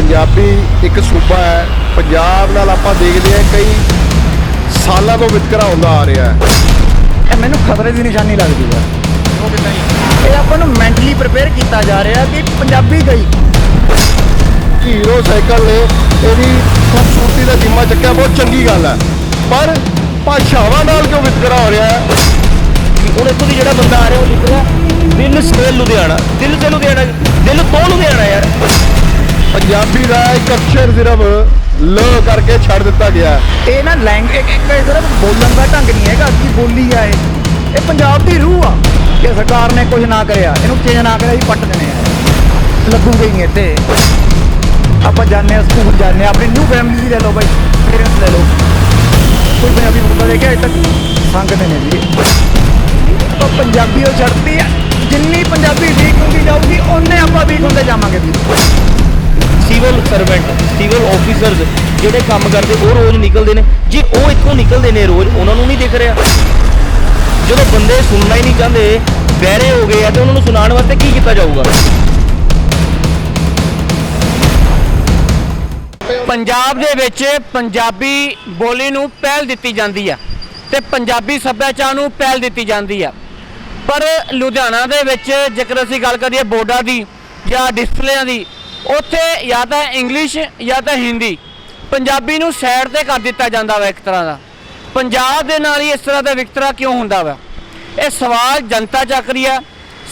ਪੰਜਾਬੀ ਇੱਕ ਸੂਬਾ ਹੈ। ਪੰਜਾਬ ਨਾਲ ਆਪਾਂ ਦੇਖਦੇ ਹਾਂ ਕਈ ਸਾਲਾਂ ਤੋਂ ਵਿਤਕਰਾ ਹੁੰਦਾ ਆ ਰਿਹਾ ਹੈ। ਇਹ ਮੈਨੂੰ ਖਤਰੇ ਦੀ ਨਿਸ਼ਾਨੀ ਲੱਗਦੀ ਆ ਉਹ ਕਿੰਨਾ ਇਹ ਆਪਾਂ ਨੂੰ ਮੈਂਟਲੀ ਪ੍ਰਿਪੇਅਰ ਕੀਤਾ ਜਾ ਰਿਹਾ ਕਿ ਪੰਜਾਬੀ ਗਈ। ਹੀਰੋ ਸਾਈਕਲ ਨੇ ਇਹਦੀ ਖੂਬਸੂਰਤੀ ਦਾ ਜਿੰਮਾ ਚੱਕਿਆ ਬਹੁਤ ਚੰਗੀ ਗੱਲ ਹੈ। ਪਰ ਭਾਸ਼ਾਵਾਂ ਨਾਲ ਕਿਉਂ ਵਿਤਕਰਾ ਹੋ ਰਿਹਾ ਹੈ? ਹੁਣ ਇੱਥੋਂ ਦੀ ਜਿਹੜਾ ਬੰਦਾ ਆ ਰਿਹਾ ਉਹ ਲਿਖ ਰਿਹਾ ਦਿਲ ਸੇ ਲੁਧਿਆਣਾ। ਦਿਲ ਸੇ ਲੁਧਿਆਣਾ ਦਿਲ ਤੋਂ ਲੁਧਿਆਣਾ ਯਾਰ। ਪੰਜਾਬੀ ਦਾ ਇੱਕ ਅਕਸ਼ਰ ਸਿਰਫ ਲ ਕਰਕੇ ਛੱਡ ਦਿੱਤਾ ਗਿਆ ਇਹ ਨਾ ਲੈਂਗੁਏਜ ਇੱਕ ਇੱਕ ਸਿਰਫ ਬੋਲਣ ਦਾ ਢੰਗ ਨਹੀਂ ਹੈਗਾ ਕੀ ਬੋਲੀ ਆ ਇਹ। ਇਹ ਪੰਜਾਬ ਦੀ ਰੂਹ ਆ ਕਿ ਸਰਕਾਰ ਨੇ ਕੁਝ ਨਾ ਕਰਿਆ, ਇਹਨੂੰ ਚੇਂਜ ਨਾ ਕਰਿਆ ਜੀ ਪੱਟ ਦੇਣੇ ਆ। ਲੱਗੂਗਾ ਹੀ ਇੱਥੇ। ਆਪਾਂ ਜਾਣਦੇ ਆ ਸਕੂਲ ਜਾਂਦੇ ਆ ਆਪਣੀ ਨਿਊ ਫੈਮਿਲੀ ਲੈ ਲਓ ਬਾਈ ਪੇਰੈਂਟਸ ਲੈ ਲਓ। ਕੋਈ ਪੰਜਾਬੀ ਬੰਦਾ ਦੇਖਿਆ, ਅਜੇ ਤੱਕ ਸੰਗਦੇ ਨੇ ਜੀ। ਉਹ ਪੰਜਾਬੀ ਉਹ ਛੱਡਦੀ ਆ, ਜਿੰਨੀ ਪੰਜਾਬੀ ਵੀਕ ਹੁੰਦੀ ਜਾਊਗੀ, ਉਹਨੇ ਆਪਾਂ ਵੀਕ ਹੁੰਦੇ ਜਾਵਾਂਗੇ ਵੀਰ ਸਿਵਲ ਸਰਵੈਂਟ ਸਿਵਲ ਆਫੀਸਰਸ ਜਿਹੜੇ ਕੰਮ ਕਰਦੇ, ਉਹ ਰੋਜ਼ ਨਿਕਲਦੇ ਨੇ। ਜੇ ਉਹ ਇੱਥੋਂ ਨਿਕਲਦੇ ਨੇ ਰੋਜ਼, ਉਹਨਾਂ ਨੂੰ ਨਹੀਂ ਦਿਖ ਰਿਹਾ। ਜਦੋਂ ਬੰਦੇ ਸੁਣਨਾ ਹੀ ਨਹੀਂ ਚਾਹੁੰਦੇ ਬਹਿਰੇ ਹੋ ਗਏ ਆ ਤੇ ਉਹਨਾਂ ਨੂੰ ਸੁਣਾਉਣ ਵਾਸਤੇ ਕੀ ਕੀਤਾ ਜਾਊਗਾ? ਪੰਜਾਬ ਦੇ ਵਿੱਚ ਪੰਜਾਬੀ ਬੋਲੀ ਨੂੰ ਪਹਿਲ ਦਿੱਤੀ ਜਾਂਦੀ ਆ ਤੇ ਪੰਜਾਬੀ ਸੱਭਿਆਚਾਰ ਨੂੰ ਪਹਿਲ ਦਿੱਤੀ ਜਾਂਦੀ ਆ। ਪਰ ਲੁਧਿਆਣਾ ਦੇ ਵਿੱਚ ਜੇਕਰ ਅਸੀਂ ਗੱਲ ਕਰੀਏ ਬੋਰਡਾਂ ਦੀ ਜਾਂ ਡਿਸਪਲਿਆਂ ਦੀ ਉੱਥੇ ਜਾਂ ਤਾਂ ਇੰਗਲਿਸ਼ ਜਾਂ ਤਾਂ ਹਿੰਦੀ, ਪੰਜਾਬੀ ਨੂੰ ਸਾਈਡ ਤੇ ਕਰ ਦਿੱਤਾ ਜਾਂਦਾ ਵਾ ਇੱਕ ਤਰ੍ਹਾਂ ਦਾ। ਪੰਜਾਬ ਦੇ ਨਾਲ ਹੀ ਇਸ ਤਰ੍ਹਾਂ ਦਾ ਵਿਤਕਰਾ ਕਿਉਂ ਹੁੰਦਾ ਵਾ? ਇਹ ਸਵਾਲ ਜਨਤਾ ਚੱਕ ਰਹੀ ਆ,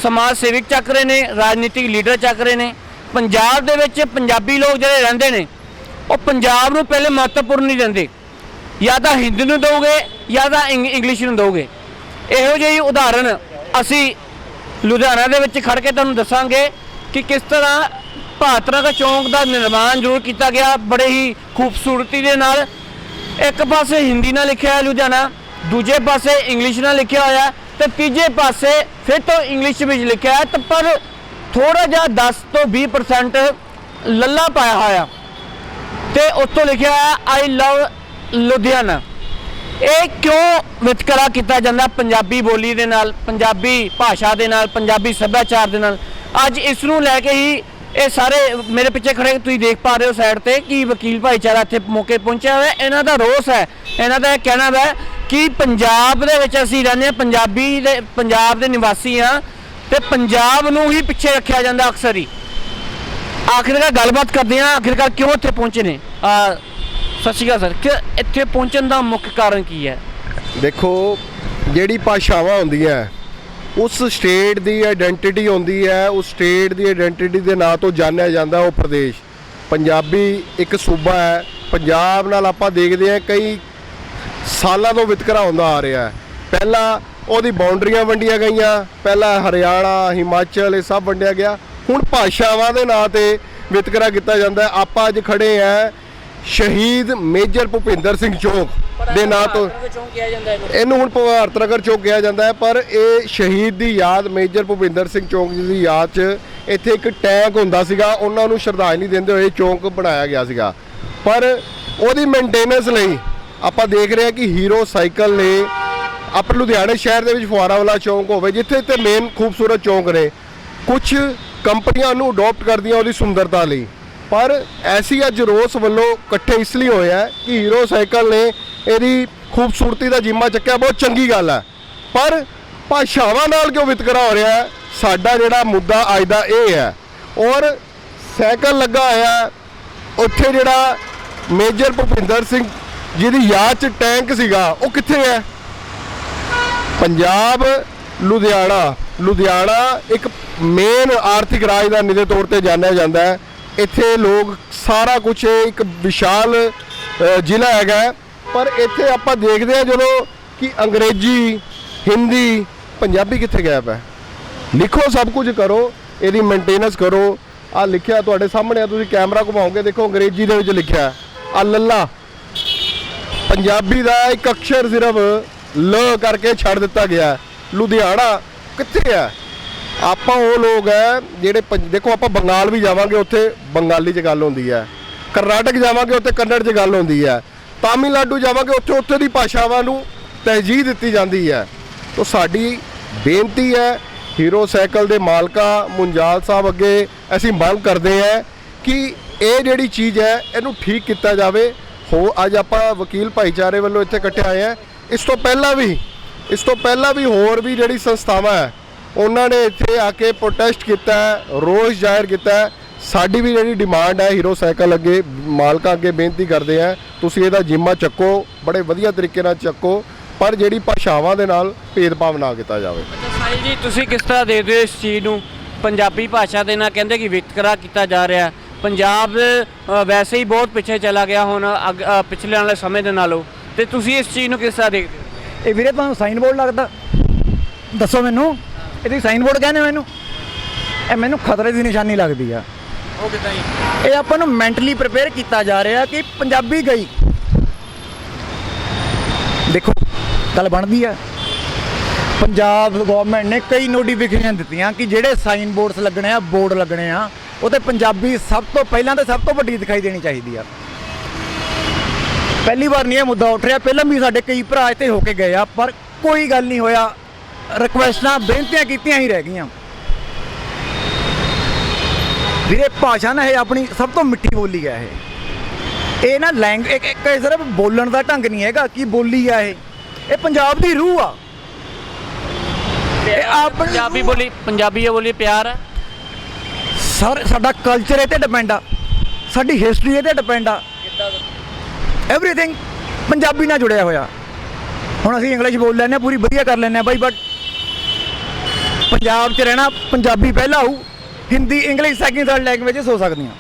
ਸਮਾਜ ਸੇਵਕ ਚੱਕ ਰਹੇ ਨੇ, ਰਾਜਨੀਤਿਕ ਲੀਡਰ ਚੱਕ ਰਹੇ ਨੇ। ਪੰਜਾਬ ਦੇ ਵਿੱਚ ਪੰਜਾਬੀ ਲੋਕ ਜਿਹੜੇ ਰਹਿੰਦੇ ਨੇ, ਉਹ ਪੰਜਾਬ ਨੂੰ ਪਹਿਲੇ ਮਹੱਤਵਪੂਰਨ ਨਹੀਂ ਦਿੰਦੇ। ਜਾਂ ਤਾਂ ਹਿੰਦੀ ਨੂੰ ਦੋਗੇ ਜਾਂ ਤਾਂ ਇੰਗ- ਇੰਗਲਿਸ਼ ਨੂੰ ਦੋਗੇ ਇਹੋ ਜਿਹੀ ਉਦਾਹਰਨ ਅਸੀਂ ਲੁਧਿਆਣਾ ਦੇ ਵਿੱਚ ਖੜ ਕੇ ਤੁਹਾਨੂੰ ਦੱਸਾਂਗੇ ਕਿ ਕਿਸ ਤਰ੍ਹਾਂ ਭਾਰਤਨਗਰ ਚੌਂਕ ਦਾ ਨਿਰਮਾਣ ਜ਼ਰੂਰ ਕੀਤਾ ਗਿਆ, ਬੜੇ ਹੀ ਖੂਬਸੂਰਤੀ ਦੇ ਨਾਲ। ਇੱਕ ਪਾਸੇ ਹਿੰਦੀ ਨਾਲ ਲਿਖਿਆ ਹੈ ਲੁਧਿਆਣਾ, ਦੂਜੇ ਪਾਸੇ ਇੰਗਲਿਸ਼ ਨਾਲ ਲਿਖਿਆ ਹੋਇਆ ਹੈ ਤੇ ਤੀਜੇ ਪਾਸੇ ਫਿਰ ਤੋਂ ਇੰਗਲਿਸ਼ ਵਿੱਚ ਲਿਖਿਆ ਹੈ, ਤੇ ਪਰ ਥੋੜਾ ਜਿਹਾ 10 ਤੋਂ 20% ਲੱਲਾ ਪਾਇਆ ਹੋਇਆ। ਤੇ ਉੱਤੋਂ ਲਿਖਿਆ ਹੈ ਆਈ ਲਵ ਲੁਧਿਆਣਾ। ਇਹ ਕਿਉਂ ਵਿਤਕਰਾ ਕੀਤਾ ਜਾਂਦਾ ਪੰਜਾਬੀ ਬੋਲੀ ਦੇ ਨਾਲ, ਪੰਜਾਬੀ ਭਾਸ਼ਾ ਦੇ ਨਾਲ, ਪੰਜਾਬੀ ਸੱਭਿਆਚਾਰ ਦੇ ਨਾਲ? ਅੱਜ ਇਸ ਨੂੰ ਲੈ ਕੇ ਹੀ ਇਹ ਸਾਰੇ ਮੇਰੇ ਪਿੱਛੇ ਖੜੇ ਤੁਸੀਂ ਦੇਖ ਪਾ ਰਹੇ ਹੋ ਸਾਈਡ ਤੇ ਕਿ ਵਕੀਲ ਭਾਈਚਾਰਾ ਇੱਥੇ ਮੌਕੇ ਪਹੁੰਚਿਆ ਹੋਇਆ ਇਹਨਾਂ ਦਾ ਰੋਸ ਹੈ, ਇਹਨਾਂ ਦਾ ਇਹ ਕਹਿਣਾ ਹੈ ਕਿ ਪੰਜਾਬ ਦੇ ਵਿੱਚ ਅਸੀਂ ਰਹਿੰਦੇ ਹਾਂ, ਪੰਜਾਬੀ ਦੇ, ਪੰਜਾਬ ਦੇ ਨਿਵਾਸੀ ਹਾਂ ਤੇ ਪੰਜਾਬ ਨੂੰ ਹੀ ਪਿੱਛੇ ਰੱਖਿਆ ਜਾਂਦਾ ਅਕਸਰ ਹੀ। ਆਖਿਰਕਾਰ ਗੱਲਬਾਤ ਕਰਦੇ ਹਾਂ, ਆਖਿਰਕਾਰ ਕਿਉਂ ਇੱਥੇ ਪਹੁੰਚੇ ਨੇ? ਆ, ਸਤਿ ਸ਼੍ਰੀ ਅਕਾਲ ਸਰ, ਕਿ ਇੱਥੇ ਪਹੁੰਚਣ ਦਾ ਮੁੱਖ ਕਾਰਨ ਕੀ ਹੈ? ਦੇਖੋ, ਜਿਹੜੀ ਭਾਸ਼ਾਵਾਂ ਹੁੰਦੀਆਂ ਉਸ ਸਟੇਟ ਦੀ ਆਇਡੈਂਟੀਟੀ ਹੁੰਦੀ ਹੈ, ਉਸ ਸਟੇਟ ਦੀ ਆਇਡੈਂਟੀਟੀ ਦੇ ਨਾਂ ਤੋਂ ਜਾਣਿਆ ਜਾਂਦਾ ਉਹ ਪ੍ਰਦੇਸ਼। ਪੰਜਾਬੀ ਇੱਕ ਸੂਬਾ ਹੈ, ਪੰਜਾਬ ਨਾਲ ਆਪਾਂ ਦੇਖਦੇ ਹਾਂ ਕਈ ਸਾਲਾਂ ਤੋਂ ਵਿਤਕਰਾ ਹੁੰਦਾ ਆ ਰਿਹਾ ਹੈ। ਪਹਿਲਾਂ ਉਹਦੀ ਬਾਉਂਡਰੀਆਂ ਵੰਡੀਆਂ ਗਈਆਂ, ਪਹਿਲਾਂ ਹਰਿਆਣਾ, ਹਿਮਾਚਲ ਇਹ ਸਭ ਵੰਡਿਆ ਗਿਆ। ਹੁਣ ਭਾਸ਼ਾਵਾਂ ਦੇ ਨਾਂ ਤੇ ਵਿਤਕਰਾ ਕੀਤਾ ਜਾਂਦਾ ਆਪਾਂ ਅੱਜ ਖੜੇ ਆ ਸ਼ਹੀਦ ਮੇਜਰ ਭੁਪਿੰਦਰ ਸਿੰਘ ਚੌਕ ਦੇ ਨਾਂ ਤੋਂ ਚੌਂਕ ਕਿਹਾ ਜਾਂਦਾ ਇਹਨੂੰ ਇਹਨੂੰ ਹੁਣ ਭਾਰਤ ਨਗਰ ਚੌਕ ਕਿਹਾ ਜਾਂਦਾ ਹੈ ਪਰ ਇਹ ਸ਼ਹੀਦ ਦੀ ਯਾਦ ਮੇਜਰ ਭੁਪਿੰਦਰ ਸਿੰਘ ਚੌਕ ਜੀ ਦੀ ਯਾਦ 'ਚ ਇੱਥੇ ਇੱਕ ਟੈਂਕ ਹੁੰਦਾ ਸੀਗਾ ਉਹਨਾਂ ਨੂੰ ਸ਼ਰਧਾਂਜਲੀ ਦਿੰਦੇ ਹੋਏ ਚੌਕ ਬਣਾਇਆ ਗਿਆ ਸੀਗਾ। ਪਰ ਉਹਦੀ ਮੇਨਟੇਨੈਂਸ ਲਈ ਆਪਾਂ ਦੇਖ ਰਹੇ ਹਾਂ ਕਿ ਹੀਰੋ ਸਾਈਕਲ ਨੇ ਆਪਣੇ ਲੁਧਿਆਣੇ ਸ਼ਹਿਰ ਦੇ ਵਿੱਚ ਫੁਆਰਾ ਵਾਲਾ ਚੌਕ ਹੋਵੇ ਜਿੱਥੇ ਤੇ ਮੇਨ ਖੂਬਸੂਰਤ ਚੌਕ ਨੇ ਕੁਝ ਕੰਪਨੀਆਂ ਨੂੰ ਅਡਾਪਟ ਕਰਦੀਆਂ ਉਹਦੀ ਸੁੰਦਰਤਾ ਲਈ। ਪਰ ਐਸੀ ਅੱਜ ਰੋਸ ਵੱਲੋਂ ਇਕੱਠੇ ਇਸ ਲਈ ਹੋਏ ਹੈ ਕਿ ਹੀਰੋ ਸਾਈਕਲ ਨੇ ਇਹਦੀ ਖੂਬਸੂਰਤੀ ਦਾ ਜਿੰਮਾ ਚੱਕਿਆ, ਬਹੁਤ ਚੰਗੀ ਗੱਲ ਹੈ ਪਰ ਭਾਸ਼ਾਵਾਂ ਨਾਲ ਕਿਉਂ ਵਿਤਕਰਾ ਹੋ ਰਿਹਾ ਹੈ? ਸਾਡਾ ਜਿਹੜਾ ਮੁੱਦਾ ਅੱਜ ਦਾ ਇਹ ਹੈ। ਔਰ ਸਾਈਕਲ ਲੱਗਾ ਹੋਇਆ, ਉੱਥੇ ਜਿਹੜਾ ਮੇਜਰ ਭੁਪਿੰਦਰ ਸਿੰਘ ਜਿਹਦੀ ਯਾਦ 'ਚ ਟੈਂਕ ਸੀਗਾ, ਉਹ ਕਿੱਥੇ ਹੈ? ਪੰਜਾਬ, ਲੁਧਿਆਣਾ। ਲੁਧਿਆਣਾ ਇੱਕ ਮੇਨ ਆਰਥਿਕ ਰਾਜ ਦਾ ਦੇ ਤੌਰ ਤੇ ਜਾਣਿਆ ਜਾਂਦਾ ਹੈ। ਇੱਥੇ ਲੋਕ ਸਾਰਾ ਕੁਝ ਇੱਕ ਵਿਸ਼ਾਲ ਜ਼ਿਲ੍ਹਾ ਹੈਗਾ ਪਰ ਇੱਥੇ ਆਪਾਂ ਦੇਖਦੇ ਹਾਂ ਜਦੋਂ ਕਿ ਅੰਗਰੇਜ਼ੀ, ਹਿੰਦੀ, ਪੰਜਾਬੀ ਕਿੱਥੇ ਗਾਇਬ ਹੈ। ਲਿਖੋ ਸਭ ਕੁਝ ਕਰੋ, ਇਹਦੀ ਮੇਨਟੇਨੈਂਸ ਕਰੋ। ਆ ਲਿਖਿਆ ਤੁਹਾਡੇ ਸਾਹਮਣੇ ਆ, ਤੁਸੀਂ ਕੈਮਰਾ ਘੁਮਾਓਗੇ, ਦੇਖੋ ਅੰਗਰੇਜ਼ੀ ਦੇ ਵਿੱਚ ਲਿਖਿਆ ਆ ਲੱਲਾ। ਪੰਜਾਬੀ ਦਾ ਇੱਕ ਅਕਸ਼ਰ ਸਿਰਫ ਲ ਕਰਕੇ ਛੱਡ ਦਿੱਤਾ ਗਿਆ ਲੁਧਿਆਣਾ ਕਿੱਥੇ ਹੈ? ਆਪਾਂ ਉਹ ਲੋਕ ਹੈ ਜਿਹੜੇ ਪੰਜ- ਦੇਖੋ ਆਪਾਂ ਬੰਗਾਲ ਵੀ ਜਾਵਾਂਗੇ, ਉੱਥੇ ਬੰਗਾਲੀ 'ਚ ਗੱਲ ਹੁੰਦੀ ਹੈ ਕਰਨਾਟਕ ਜਾਵਾਂਗੇ, ਉੱਥੇ ਕੰਨੜ 'ਚ ਗੱਲ ਹੁੰਦੀ ਹੈ ਤਾਮਿਲਨਾਡੂ ਜਾਵਾਂਗੇ, ਉੱਥੇ ਉੱਥੇ ਦੀ ਭਾਸ਼ਾਵਾਂ ਨੂੰ ਤਰਜੀਹ ਦਿੱਤੀ ਜਾਂਦੀ ਹੈ ਤੋਂ ਸਾਡੀ ਬੇਨਤੀ ਹੈ ਹੀਰੋ ਸਾਈਕਲ ਦੇ ਮਾਲਕਾ ਮੁੰਜਾਲ ਸਾਹਿਬ ਅੱਗੇ ਅਸੀਂ ਮੰਗ ਕਰਦੇ ਹਾਂ ਕਿ ਇਹ ਜਿਹੜੀ ਚੀਜ਼ ਹੈ ਇਹਨੂੰ ਠੀਕ ਕੀਤਾ ਜਾਵੇ। ਹੋ, ਅੱਜ ਆਪਾਂ ਵਕੀਲ ਭਾਈਚਾਰੇ ਵੱਲੋਂ ਇੱਥੇ ਇਕੱਠੇ ਆਏ ਆ ਇਸ ਤੋਂ ਪਹਿਲਾਂ ਵੀ ਇਸ ਤੋਂ ਪਹਿਲਾਂ ਵੀ ਹੋਰ ਵੀ ਜਿਹੜੀ ਸੰਸਥਾਵਾਂ ਹੈ ਉਹਨਾਂ ਨੇ ਇੱਥੇ ਆ ਕੇ ਪ੍ਰੋਟੈਸਟ ਕੀਤਾ ਹੈ ਰੋਸ ਜ਼ਾਹਿਰ ਕੀਤਾ ਹੈ। ਸਾਡੀ ਵੀ ਜਿਹੜੀ ਡਿਮਾਂਡ ਹੈ ਹੀਰੋ ਸਾਈਕਲ ਅੱਗੇ ਮਾਲਕਾਂ ਅੱਗੇ ਬੇਨਤੀ ਕਰਦੇ ਆ ਤੁਸੀਂ ਇਹਦਾ ਜਿੰਮਾ ਚੱਕੋ ਬੜੇ ਵਧੀਆ ਤਰੀਕੇ ਨਾਲ ਚੱਕੋ ਪਰ ਜਿਹੜੀ ਭਾਸ਼ਾਵਾਂ ਦੇ ਨਾਲ ਭੇਦਭਾਵ ਨਾ ਕੀਤਾ ਜਾਵੇ। ਸਾਹਿਲ ਜੀ ਤੁਸੀਂ ਕਿਸ ਤਰ੍ਹਾਂ ਦੇਖਦੇ ਹੋ ਇਸ ਚੀਜ਼ ਨੂੰ? ਪੰਜਾਬੀ ਭਾਸ਼ਾ ਦੇ ਨਾਲ ਕਹਿੰਦੇ ਕਿ ਵਿਤਕਰਾ ਕੀਤਾ ਜਾ ਰਿਹਾ ਪੰਜਾਬ ਵੈਸੇ ਹੀ ਬਹੁਤ ਪਿੱਛੇ ਚਲਾ ਗਿਆ ਹੁਣ ਪਿਛਲੇ ਵਾਲੇ ਸਮੇਂ ਦੇ ਨਾਲੋਂ। ਤੇ ਤੁਸੀਂ ਇਸ ਚੀਜ਼ ਨੂੰ ਕਿਸ ਤਰ੍ਹਾਂ ਦੇਖਦੇ ਹੋ? ਇਹ ਵੀਰੇ ਤੁਹਾਨੂੰ ਸਾਈਨ ਬੋਰਡ ਲੱਗਦਾ। ਦੱਸੋ ਮੈਨੂੰ। ਇਹਦੀ ਸਾਈਨ ਬੋਰਡ ਕਹਿੰਦੇ ਮੈਨੂੰ? ਇਹ ਮੈਨੂੰ ਖਤਰੇ ਦੀ ਨਿਸ਼ਾਨੀ ਲੱਗਦੀ ਆ। ਉਹ ਕਿਦਾਂ ਜੀ? ਇਹ ਆਪਾਂ ਨੂੰ ਮੈਂਟਲੀ ਪ੍ਰਿਪੇਅਰ ਕੀਤਾ ਜਾ ਰਿਹਾ ਕਿ ਪੰਜਾਬੀ ਗਈ। ਦੇਖੋ ਗੱਲ ਬਣਦੀ ਆ। ਪੰਜਾਬ ਗਵਰਨਮੈਂਟ ਨੇ ਕਈ ਨੋਟੀਫਿਕੇਸ਼ਨ ਦਿੱਤੀਆਂ ਕਿ ਜਿਹੜੇ ਸਾਈਨ ਬੋਰਡਸ ਲੱਗਣੇ ਆ ਬੋਰਡ ਲੱਗਣੇ ਆ ਉਹ ਤੇ ਪੰਜਾਬੀ ਸਭ ਤੋਂ ਪਹਿਲਾਂ ਤੇ ਸਭ ਤੋਂ ਵੱਡੀ ਦਿਖਾਈ ਦੇਣੀ ਚਾਹੀਦੀ ਆ। ਪਹਿਲੀ ਵਾਰ ਨਹੀਂ ਇਹ ਮੁੱਦਾ ਉੱਠ ਰਿਹਾ ਪਹਿਲਾਂ ਵੀ ਸਾਡੇ ਕਈ ਭਰਾ ਇੱਥੇ ਹੋ ਕੇ ਗਏ ਆ ਪਰ ਕੋਈ ਗੱਲ ਨਹੀਂ ਹੋਇਆ। ਰਿਕੁਐਸਟਾਂ ਬੇਨਤੀਆਂ ਕੀਤੀਆਂ ਹੀ ਰਹਿ ਗਈਆਂ। ਵੀਰੇ ਭਾਸ਼ਾ ਨਾ ਇਹ ਆਪਣੀ ਸਭ ਤੋਂ ਮਿੱਠੀ ਬੋਲੀ ਹੈ ਇਹ। ਇਹ ਨਾ ਲੈਂਗ ਇੱਕ ਇੱਕ ਸਿਰਫ ਬੋਲਣ ਦਾ ਢੰਗ ਨਹੀਂ ਹੈਗਾ ਕੀ ਬੋਲੀ ਆ ਇਹ। ਇਹ ਪੰਜਾਬ ਦੀ ਰੂਹ ਆ। ਪੰਜਾਬੀ ਬੋਲੀ ਪੰਜਾਬੀ ਇਹ ਬੋਲੀ ਪਿਆਰ ਹੈ ਸਰ ਸਾਡਾ ਕਲਚਰ ਇਹ ਤੇ ਡਿਪੈਂਡ ਆ। ਸਾਡੀ ਹਿਸਟਰੀ ਇਹ ਤੇ ਡਿਪੈਂਡ ਆ। ਐਵਰੀਥਿੰਗ ਪੰਜਾਬੀ ਨਾਲ ਜੁੜਿਆ ਹੋਇਆ। ਹੁਣ ਅਸੀਂ ਇੰਗਲਿਸ਼ ਬੋਲ ਲੈਂਦੇ ਹਾਂ ਪੂਰੀ ਵਧੀਆ ਕਰ ਲੈਂਦੇ ਹਾਂ ਬਾਈ ਬਟ ਪੰਜਾਬ 'ਚ ਰਹਿਣਾ ਪੰਜਾਬੀ ਪਹਿਲਾਂ ਹੋਊ Hindi, English second third languages ਹੋ ਸਕਦੀਆਂ।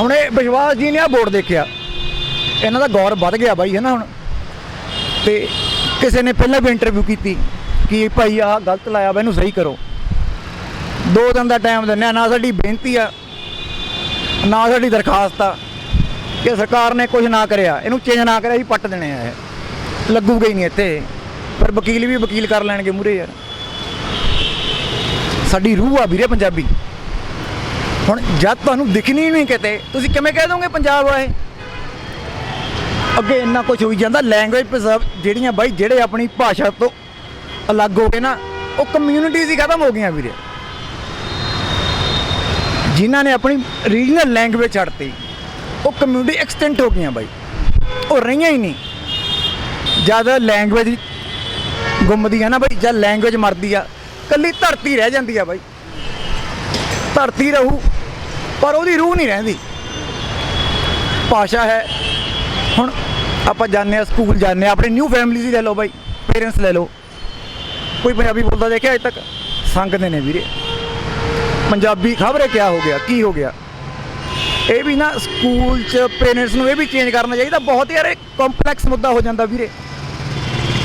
ਹੁਣ ਇਹ ਵਿਸ਼ਵਾਸ ਜੀ ਨੇ ਆ ਬੋਰਡ ਦੇਖਿਆ। ਇਹਨਾਂ ਦਾ ਗੌਰ ਵੱਧ ਗਿਆ ਬਾਈ ਹੈ ਨਾ ਹੁਣ? ਤੇ ਕਿਸੇ ਨੇ ਪਹਿਲਾਂ ਵੀ ਇੰਟਰਵਿਊ ਕੀਤੀ ਕਿ ਭਾਈ ਆਹ ਗਲਤ ਲਾਇਆ ਵਾ, ਇਹਨੂੰ ਸਹੀ ਕਰੋ। ਦੋ ਦਿਨ ਦਾ ਟਾਈਮ ਦਿੰਦੇ ਆ, ਨਾ ਸਾਡੀ ਬੇਨਤੀ ਆ, ਨਾ ਸਾਡੀ ਦਰਖਾਸਤ ਆ ਕਿ ਸਰਕਾਰ ਨੇ ਕੁਝ ਨਾ ਕਰਿਆ। ਇਹਨੂੰ ਚੇਂਜ ਨਾ ਕਰਿਆ, ਅਸੀਂ ਪੱਟ ਦੇਣੇ ਆ ਇਹ। ਲੱਗੂਗਾ ਹੀ ਨਹੀਂ ਇੱਥੇ। ਪਰ ਵਕੀਲ ਵੀ ਵਕੀਲ ਕਰ ਲੈਣਗੇ ਮੂਰੇ ਯਾਰ। ਸਾਡੀ ਰੂਹ ਆ ਵੀਰੇ ਪੰਜਾਬੀ। ਹੁਣ ਜਦ ਤੁਹਾਨੂੰ ਦਿਖਣੀ ਨਹੀਂ ਕਿਤੇ, ਤੁਸੀਂ ਕਿਵੇਂ ਕਹਿ ਦੋਗੇ ਪੰਜਾਬ ਆ ਇਹ ਅੱਗੇ ਇੰਨਾ ਕੁਝ ਹੋਈ ਜਾਂਦਾ ਲੈਂਗੁਏਜ ਪ੍ਰੀਜ਼ਰਵ ਜਿਹੜੀਆਂ ਬਾਈ, ਜਿਹੜੇ ਆਪਣੀ ਭਾਸ਼ਾ ਤੋਂ ਅਲੱਗ ਹੋ ਗਏ ਨਾ, ਉਹ ਕਮਿਊਨਿਟੀਜ਼ ਹੀ ਖਤਮ ਹੋ ਗਈਆਂ ਵੀਰੇ। ਜਿਨ੍ਹਾਂ ਨੇ ਆਪਣੀ ਰੀਜਨਲ ਲੈਂਗੁਏਜ ਛੱਡਤੀ, ਉਹ ਕਮਿਊਨਿਟੀ ਐਕਸਟੈਂਟ ਹੋ ਗਈਆਂ ਬਾਈ। ਉਹ ਰਹੀਆਂ ਹੀ ਨਹੀਂ। ਜਦ ਲੈਂਗੁਏਜ ਗੁੰਮਦੀ ਆ ਨਾ ਬਾਈ, ਜਦ ਲੈਂਗੁਏਜ ਮਰਦੀ ਆ ਕੱਲੀ ਧਰਤੀ ਰਹਿ ਜਾਂਦੀ ਆ ਬਾਈ। ਧਰਤੀ ਰਹੂ ਪਰ ਉਹਦੀ ਰੂਹ ਨਹੀਂ ਰਹਿੰਦੀ। ਭਾਸ਼ਾ ਹੈ। ਹੁਣ ਆਪਾਂ ਜਾਂਦੇ ਆ ਸਕੂਲ ਜਾਂਦੇ ਆ। ਆਪਣੇ ਨਿਊ ਫੈਮਿਲੀਜ਼ ਹੀ ਲੈ ਲਓ ਬਾਈ ਪੇਰੈਂਟਸ ਲੈ ਲਓ। ਕੋਈ ਪੰਜਾਬੀ ਬੋਲਦਾ ਦੇਖਿਆ ਅਜੇ ਤੱਕ? ਸੰਗਦੇ ਨੇ ਵੀਰੇ। ਪੰਜਾਬੀ ਖਬਰੇ ਕਿਆ ਹੋ ਗਿਆ ਕੀ ਹੋ ਗਿਆ? ਇਹ ਵੀ ਨਾ ਸਕੂਲ ਚ ਪੇਰੈਂਟਸ ਨੂੰ ਇਹ ਵੀ ਚੇਂਜ ਕਰਨਾ ਚਾਹੀਦਾ। ਬਹੁਤ ਯਾਰ ਕੰਪਲੈਕਸ ਮੁੱਦਾ ਹੋ ਜਾਂਦਾ ਵੀਰੇ।